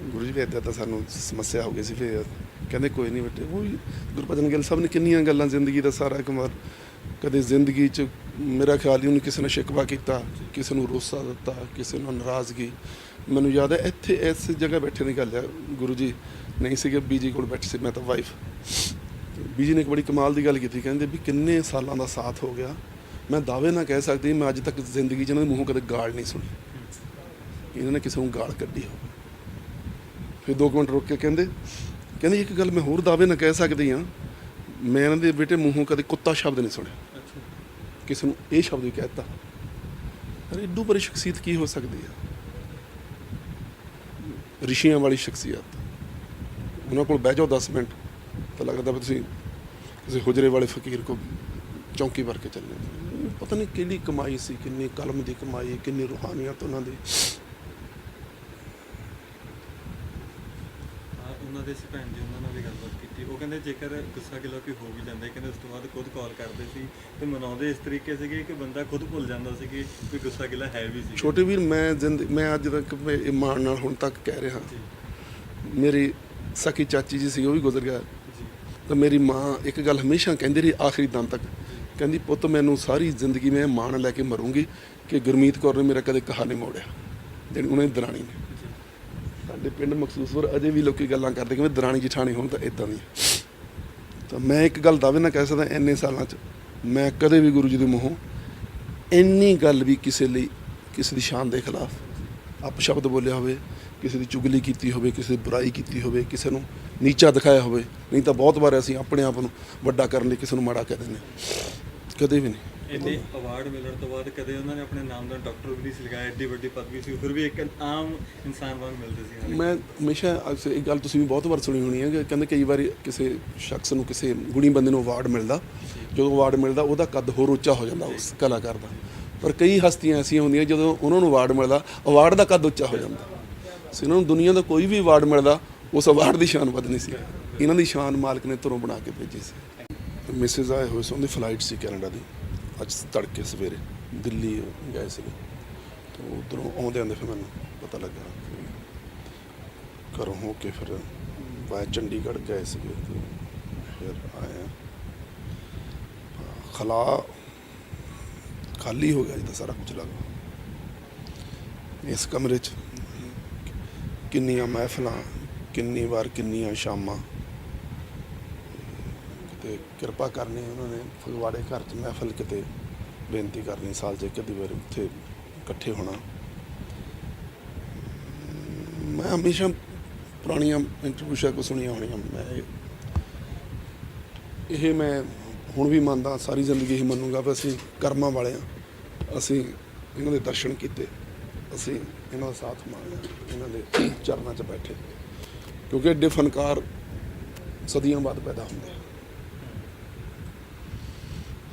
ਗੁਰੂ ਜੀ ਵੀ ਇੱਦਾਂ ਤਾਂ ਸਾਨੂੰ ਸਮੱਸਿਆ ਹੋ ਗਈ ਸੀ ਫਿਰ ਕਹਿੰਦੇ ਕੋਈ ਨਹੀਂ ਬੇਟੇ ਉਹ ਗੁਰਪਤਨ ਗਿੱਲ ਸਾਹਿਬ ਨੇ ਕਿੰਨੀਆਂ ਗੱਲਾਂ ਜ਼ਿੰਦਗੀ ਦਾ ਸਾਰਾ ਕਮਾਲ ਕਦੇ ਜ਼ਿੰਦਗੀ 'ਚ ਮੇਰਾ ਖਿਆਲ ਹੀ ਉਹਨੇ ਕਿਸੇ ਨੇ ਸ਼ਿਕਵਾ ਕੀਤਾ, ਕਿਸੇ ਨੂੰ ਰੋਸਾ ਦਿੱਤਾ, ਕਿਸੇ ਨੂੰ ਨਾਰਾਜ਼ਗੀ। ਮੈਨੂੰ ਯਾਦ ਹੈ ਇੱਥੇ ਇਸ ਜਗ੍ਹਾ ਬੈਠੇ ਦੀ ਗੱਲ ਹੈ, ਗੁਰੂ ਜੀ, ਨਹੀਂ ਸੀਗੇ, ਬੀਜੀ ਕੋਲ ਬੈਠੇ ਸੀ, ਮੈਂ ਤਾਂ ਵਾਈਫ ਬੀਜੀ ਨੇ ਇੱਕ ਬੜੀ ਕਮਾਲ ਦੀ ਗੱਲ ਕੀਤੀ, ਕਹਿੰਦੇ ਵੀ ਕਿੰਨੇ ਸਾਲਾਂ ਦਾ ਸਾਥ ਹੋ ਗਿਆ। ਮੈਂ ਦਾਅਵੇ ਨਾਲ ਕਹਿ ਸਕਦੀ, ਮੈਂ ਅੱਜ ਤੱਕ ਜ਼ਿੰਦਗੀ 'ਚ ਇਹਨਾਂ ਦੇ ਮੂੰਹੋਂ ਕਦੇ ਗਾਲ ਨਹੀਂ ਸੁਣੀ। ਇਹਨਾਂ ਨੇ ਕਿਸੇ ਨੂੰ ਗਾਲ ਕੱਢੀ ਹੋਵੇ। ਫਿਰ ਦੋ ਕੁ ਮਿੰਟ ਰੁਕ ਕੇ ਕਹਿੰਦੇ ਕਹਿੰਦੇ ਇੱਕ ਗੱਲ ਮੈਂ ਹੋਰ ਦਾਅਵੇ ਨਾਲ ਕਹਿ ਸਕਦੀ ਹਾਂ, ਮੈਂ ਇਹਨਾਂ ਦੇ ਬੇਟੇ ਮੂੰਹੋਂ ਕਦੇ ਕੁੱਤਾ ਸ਼ਬਦ ਨਹੀਂ ਸੁਣਿਆ। ਕਿਸੇ ਨੂੰ ਇਹ ਸ਼ਬਦ ਵੀ ਕਹਿਤਾ ਅਰੇ ਇੱਡੂ ਬੜੀ ਸ਼ਖਸੀਅਤ ਕੀ ਹੋ ਸਕਦੀ ਆ ਰਿਸ਼ੀਆਂ ਵਾਲੀ ਸ਼ਖਸੀਅਤ। ਉਹਨਾਂ ਕੋਲ ਬਹਿ ਜਾਓ 10 ਮਿੰਟ, ਤਾਂ ਲੱਗਦਾ ਵੀ ਤੁਸੀਂ ਕਿਸੇ ਹੁਜਰੇ ਵਾਲੇ ਫਕੀਰ ਕੋ ਚੌਂਕੀ ਭਰ ਕੇ ਚੱਲੇ ਪਤਾ ਨਹੀਂ ਕਿਹੜੀ ਕਮਾਈ ਸੀ, ਕਿੰਨੀ ਕਲਮ ਦੀ ਕਮਾਈ, ਕਿੰਨੀ ਰੂਹਾਨੀਅਤ ਉਹਨਾਂ ਦੀ ਹਾਂ ਉਹਨਾਂ ਦੇ ਸੀ ਭੈਣ ਜੀ ਉਹਨਾਂ ਨਾਲ ਵੀ ਗੱਲਬਾਤ ਕੀਤੀ ਉਹ ਕਹਿੰਦੇ ਜੇਕਰ ਗੁੱਸਾ ਗਿਲਾ ਕੋਈ ਹੋ ਵੀ ਜਾਂਦਾ ਕਹਿੰਦੇ ਉਸ ਤੋਂ ਬਾਅਦ ਖੁਦ ਕਾਲ ਕਰਦੇ ਸੀ ਤੇ ਮਨਾਉਂਦੇ ਇਸ ਤਰੀਕੇ ਸੀਗੇ ਕਿ ਬੰਦਾ ਖੁਦ ਭੁੱਲ ਜਾਂਦਾ ਸੀ ਕਿ ਕੋਈ ਗੁੱਸਾ ਗਿਲਾ ਹੈ ਵੀ ਸੀ ਛੋਟੇ ਵੀਰ ਮੈਂ ਜ਼ਿੰਦ ਮੈਂ ਅੱਜ ਤੱਕ ਮੈਂ ਇਹ ਮਾਣ ਨਾਲ ਹੁਣ ਤੱਕ ਕਹਿ ਰਿਹਾ। ਮੇਰੀ ਸਕੀ ਚਾਚੀ ਜੀ ਸੀ ਉਹ ਵੀ ਗੁਜ਼ਰ ਗਿਆ। ਤਾਂ ਮੇਰੀ ਮਾਂ ਇੱਕ ਗੱਲ ਹਮੇਸ਼ਾ ਕਹਿੰਦੀ ਰਹੀ ਆਖਰੀ ਦਮ ਤੱਕ। ਕਹਿੰਦੀ ਪੁੱਤ ਮੈਨੂੰ ਸਾਰੀ ਜ਼ਿੰਦਗੀ ਮੈਂ ਮਾਣ ਲੈ ਕੇ ਮਰੂੰਗੀ ਕਿ ਗੁਰਮੀਤ ਕੌਰ ਨੇ ਮੇਰਾ ਕਦੇ ਕਹਾ ਨਹੀਂ ਮੋੜਿਆ। ਜਿਹੜੀ ਉਹਨਾਂ ਦਰਾਣੀ ਨੇ। ਸਾਡੇ ਪਿੰਡ ਮਖਸੂਸਪੁਰ ਅਜੇ ਵੀ ਲੋਕੀ ਗੱਲਾਂ ਕਰਦੇ ਕਿ ਵੀ ਦਰਾਣੀ ਜਠਾਣੀ ਹੋਣ ਤਾਂ ਇਦਾਂ ਦੀ ਤਾਂ ਮੈਂ ਇੱਕ ਗੱਲ ਦਾਅਵੇ ਨਾਲ ਕਹਿ ਸਕਦਾ ਇੰਨੇ ਸਾਲਾਂ 'ਚ ਮੈਂ ਕਦੇ ਵੀ ਗੁਰੂ ਜੀ ਦੇ ਮੂੰਹੋਂ ਇੰਨੀ ਗੱਲ ਵੀ ਕਿਸੇ ਲਈ, ਕਿਸੇ ਦੀ ਸ਼ਾਨ ਦੇ ਖਿਲਾਫ ਅਪਸ਼ਬਦ ਬੋਲਿਆ ਹੋਵੇ, ਕਿਸੇ ਦੀ ਚੁਗਲੀ ਕੀਤੀ ਹੋਵੇ, ਕਿਸੇ ਦੀ ਬੁਰਾਈ ਕੀਤੀ ਹੋਵੇ, ਕਿਸੇ ਨੂੰ ਨੀਚਾ ਦਿਖਾਇਆ ਹੋਵੇ, ਨਹੀਂ ਤਾਂ ਬਹੁਤ ਵਾਰ ਅਸੀਂ ਆਪਣੇ ਆਪ ਨੂੰ ਵੱਡਾ ਕਰਨ ਲਈ ਕਿਸੇ ਨੂੰ ਮਾੜਾ ਕਹਿ ਦਿੰਦੇ ਹਾਂ। ਕਦੇ ਵੀ ਨਹੀਂ ਇੰਨੇ ਅਵਾਰਡ ਮਿਲਣ ਤੋਂ ਬਾਅਦ ਕਦੇ ਉਹਨਾਂ ਨੇ ਆਪਣੇ ਨਾਮ ਦਾ ਡਾਕਟਰ ਵੀ ਨਹੀਂ ਸੀ ਲਗਾਇਆ ਐਡੀ ਵੱਡੀ ਪਦਵੀ ਸੀ, ਫਿਰ ਵੀ ਇੱਕ ਆਮ ਇਨਸਾਨ ਵਾਂਗ ਮਿਲਦੇ ਸੀ ਮੈਂ ਹਮੇਸ਼ਾ ਅਕਸਰ ਇਹ ਗੱਲ ਤੁਸੀਂ ਵੀ ਬਹੁਤ ਵਾਰ ਸੁਣੀ ਹੋਣੀ ਹੈ ਕਿ ਕਹਿੰਦੇ ਕਈ ਵਾਰੀ ਕਿਸੇ ਸ਼ਖਸ ਨੂੰ ਕਿਸੇ ਗੁਣੀ ਬੰਦੇ ਨੂੰ ਅਵਾਰਡ ਮਿਲਦਾ, ਜਦੋਂ ਅਵਾਰਡ ਮਿਲਦਾ ਉਹਦਾ ਕੱਦ ਹੋਰ ਉੱਚਾ ਹੋ ਜਾਂਦਾ ਉਸ ਕਲਾਕਾਰ ਦਾ। ਪਰ ਕਈ ਹਸਤੀਆਂ ਐਸੀਆਂ ਹੁੰਦੀਆਂ ਜਦੋਂ ਉਹਨਾਂ ਨੂੰ ਅਵਾਰਡ ਮਿਲਦਾ ਅਵਾਰਡ ਦਾ ਕੱਦ ਉੱਚਾ ਹੋ ਜਾਂਦਾ। ਸੋ ਇਹਨਾਂ ਨੂੰ ਦੁਨੀਆ ਦਾ ਕੋਈ ਵੀ ਅਵਾਰਡ ਮਿਲਦਾ, ਉਸ ਅਵਾਰਡ ਦੀ ਸ਼ਾਨ ਵਧਣੀ ਸੀ। ਇਹਨਾਂ ਦੀ ਸ਼ਾਨ ਮਾਲਕ ਨੇ ਧਰੋਂ ਬਣਾ ਕੇ ਭੇਜੀ ਸੀ। ਮਿਸਿਸ ਆਏ ਹੋਏ ਸੀ ਉਹਦੀ ਫਲਾਈਟ ਸੀ ਕੈਨੇਡਾ ਦੀ। ਅੱਜ ਤੜਕੇ ਸਵੇਰੇ ਦਿੱਲੀ ਗਏ ਸੀਗੇ। ਤੇ ਉਧਰੋਂ ਆਉਂਦੇ ਆਉਂਦੇ ਫਿਰ ਮੈਨੂੰ ਪਤਾ ਲੱਗਾ ਘਰੋਂ ਹੋ ਕੇ ਫਿਰ ਬਾਏ ਚੰਡੀਗੜ੍ਹ ਗਏ ਸੀਗੇ ਤੇ ਫਿਰ ਆਏ ਆ ਖਲਾ ਖਾਲੀ ਹੋ ਗਿਆ ਜਿੱਦਾਂ ਸਾਰਾ ਕੁਝ ਲੱਗਾ ਇਸ ਕਮਰੇ 'ਚ ਕਿੰਨੀਆਂ ਮਹਿਫਲਾਂ, ਕਿੰਨੀ ਵਾਰ ਕਿੰਨੀਆਂ ਸ਼ਾਮਾਂ ਕਿਤੇ ਕਿਰਪਾ ਕਰਨੀ ਉਹਨਾਂ ਨੇ ਫਗਵਾੜੇ ਘਰ 'ਚ ਮਹਿਫਲ ਕਿਤੇ ਬੇਨਤੀ ਕਰਨੀ, ਸਾਲ 'ਚ ਇੱਕ ਅੱਧੀ ਵਾਰ ਉੱਥੇ ਇਕੱਠੇ ਹੋਣਾ। ਮੈਂ ਹਮੇਸ਼ਾ ਪੁਰਾਣੀਆਂ ਇੰਟਰਵਿਊਸ਼ਾਂ ਕੋ ਸੁਣੀਆਂ ਹੋਣੀਆਂ। ਮੈਂ ਇਹ- ਮੈਂ ਹੁਣ ਵੀ ਮੰਨਦਾ, ਸਾਰੀ ਜ਼ਿੰਦਗੀ ਹੀ ਮੰਨੂਗਾ ਵੀ ਅਸੀਂ ਕਰਮਾਂ ਵਾਲੇ ਆ ਅਸੀਂ ਇਹਨਾਂ ਦੇ ਦਰਸ਼ਨ ਕੀਤੇ, ਅਸੀਂ ਇਹਨਾਂ ਦਾ ਸਾਥ ਮੰਗਿਆ ਇਹਨਾਂ ਦੇ ਚਰਨਾਂ 'ਚ ਬੈਠੇ। ਕਿਉਂਕਿ ਐਡੇ ਫਨਕਾਰ ਸਦੀਆਂ ਬਾਅਦ ਪੈਦਾ ਹੁੰਦੇ।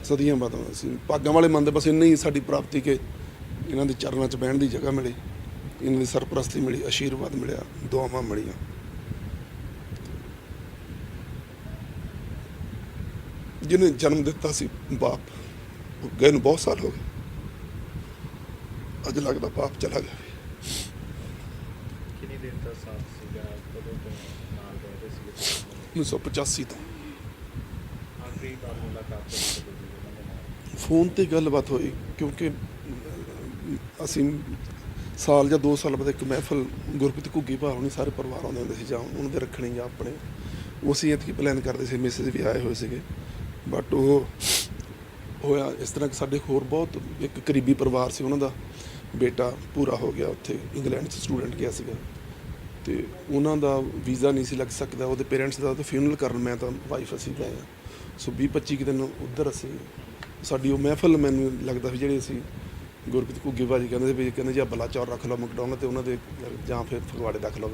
ਸਦੀਆਂ ਬਾਅਦ ਅਸੀਂ ਭਾਗਾਂ ਵਾਲੇ ਮੰਨਦੇ ਬਸ ਇੰਨੀ ਹੀ ਸਾਡੀ ਪ੍ਰਾਪਤੀ ਕਿ ਇਹਨਾਂ ਦੇ ਚਰਨਾਂ 'ਚ ਬਹਿਣ ਦੀ ਜਗ੍ਹਾ ਮਿਲੀ। ਇਹਨਾਂ ਦੀ ਸਰਪ੍ਰਸਤੀ ਮਿਲੀ ਆਸ਼ੀਰਵਾਦ ਮਿਲਿਆ ਦੁਆਵਾਂ ਮਿਲੀਆਂ। ਜਿਹਨੇ ਜਨਮ ਦਿੱਤਾ ਸੀ ਬਾਪ ਉਹ ਗਏ ਨੂੰ ਬਹੁਤ ਸਾਲ ਹੋ ਗਏ। ਅੱਜ ਲੱਗਦਾ ਬਾਪ ਚਲਾ ਗਿਆ। ਕਿੰਨੀ ਦੇਰ ਦਾ ਸਾਥ ਸੀਗਾ? ਕਦੋਂ ਤੋਂ ਨਾਲ ਰਹਿੰਦੇ ਸੀਗੇ? 1985 ਤੋਂ। ਆਖਰੀ ਵਾਰ ਮੁਲਾਕਾਤ ਹੋਈ? ਫੋਨ ਤੇ ਗੱਲਬਾਤ ਹੋਈ, ਕਿਉਂਕਿ ਅਸੀਂ ਸਾਲ ਜਾਂ 2 ਸਾਲ ਬਾਅਦ ਇੱਕ ਮਹਿਫਲ ਗੁਰਪ੍ਰੀਤ ਘੁੱਗੀ ਭਾ ਹੋਣੀ ਸਾਰੇ ਪਰਿਵਾਰ ਆਉਂਦੇ ਹੁੰਦੇ ਸੀ ਜਾਂ ਉਹਨਾਂ ਦੇ ਰੱਖਣੇ ਜਾਂ ਆਪਣੇ। ਉਹ ਅਸੀਂ ਇਤਕੀ ਪਲਾਨ ਕਰਦੇ ਸੀ ਮੈਸੇਜ ਵੀ ਆਏ ਹੋਏ ਸੀਗੇ। ਬਟ ਉਹ ਹੋਇਆ ਇਸ ਤਰ੍ਹਾਂ ਕਿ ਸਾਡੇ ਹੋਰ ਬਹੁਤ ਇੱਕ ਕਰੀਬੀ ਪਰਿਵਾਰ ਸੀ ਉਹਨਾਂ ਦਾ। ਬੇਟਾ ਪੂਰਾ ਹੋ ਗਿਆ ਉੱਥੇ, ਇੰਗਲੈਂਡ 'ਚ ਸਟੂਡੈਂਟ ਗਿਆ ਸੀਗਾ। ਤੇ ਉਹਨਾਂ ਦਾ ਵੀਜ਼ਾ ਨਹੀਂ ਸੀ ਲੱਗ ਸਕਦਾ, ਉਹਦੇ ਪੇਰੈਂਟਸ ਦਾ ਤੇ ਫਿਊਨਰਲ ਕਰਨ ਮੈਂ ਤਾਂ ਵਾਈਫ ਅਸੀਂ ਗਏ ਆ ਸੋ 20 25 ਕੁ ਦਿਨ ਉੱਧਰ ਅਸੀਂ ਸਾਡੀ ਉਹ ਮਹਿਫਲ ਮੈਨੂੰ ਲੱਗਦਾ ਵੀ ਜਿਹੜੀ ਅਸੀਂ ਗੁਰਪ੍ਰੀਤ ਘੁੱਗੀ ਬਾਜੀ ਕਹਿੰਦੇ ਸੀ ਵੀ ਕਹਿੰਦੇ ਜੀ ਆਹ ਬਲਾਚੌਰ ਰੱਖ ਲਓ ਮਕਡੋਨਲ ਤੇ ਉਹਨਾਂ ਦੇ ਜਾਂ ਫਿਰ ਫਗਵਾੜੇ ਰੱਖ ਲਓ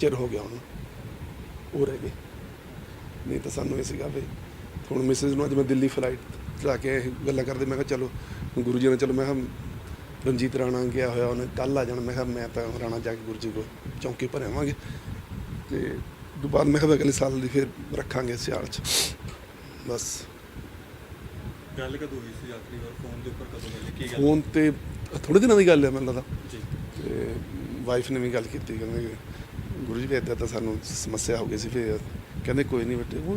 ਚਿਰ ਹੋ ਗਿਆ ਹੁਣ ਉਹ ਰਹਿ ਗਏ। ਨਹੀਂ ਤਾਂ ਸਾਨੂੰ ਇਹ ਸੀਗਾ ਵੀ ਹੁਣ ਮਿਸਿਸ ਨੂੰ ਅੱਜ ਮੈਂ ਦਿੱਲੀ ਫਲਾਈਟ ਚਲਾ ਕੇ ਇਹ ਗੱਲਾਂ ਕਰਦੇ ਮੈਂ ਕਿਹਾ ਚਲੋ, ਗੁਰੂ ਜੀ ਨੇ ਚਲੋ ਮੈਂ ਕਿਹਾ ਰਣਜੀਤ ਰਾਣਾ ਗਿਆ ਹੋਇਆ, ਉਹਨੇ ਕੱਲ ਆ ਜਾਣਾ, ਮੈਂ ਕਿਹਾ ਮੈਂ ਤਾਂ ਰਾਣਾ ਜਾ ਕੇ ਗੁਰੂ ਜੀ ਕੋ ਚੌਂਕੇ ਭਰਿਆਵਾਂਗੇ ਤੇ ਤੋਂ ਬਾਅਦ ਮੈਂ ਕਿਹਾ ਵੀ ਅਗਲੇ ਸਾਲ ਦੀ ਫਿਰ ਰੱਖਾਂਗੇ ਸਿਆਲ ਚ। ਬਸ। ਗੱਲ ਕਦੋਂ ਹੋਈ ਸੀ ਆਖਰੀ ਵਾਰ? ਫੋਨ ਦੇ ਉੱਪਰ ਕਦੋਂ ਮਿਲੇ ਕੀ ਗੱਲ? ਫੋਨ ਤੇ ਥੋੜੇ ਦਿਨਾਂ ਦੀ ਗੱਲ ਹੈ ਮੈਨੂੰ ਲੱਗਦਾ। ਜੀ। ਤੇ ਵਾਈਫ ਨੇ ਵੀ ਗੱਲ ਕੀਤੀ ਕਹਿੰਦੇ ਗੁਰੂ ਜੀ ਵੀ ਇੱਦਾਂ ਤਾਂ ਸਾਨੂੰ ਸਮੱਸਿਆ ਹੋ ਗਈ ਸੀ ਫਿਰ ਕਹਿੰਦੇ ਕੋਈ ਨਹੀਂ ਬੇਟੇ ਉਹ ਵੀ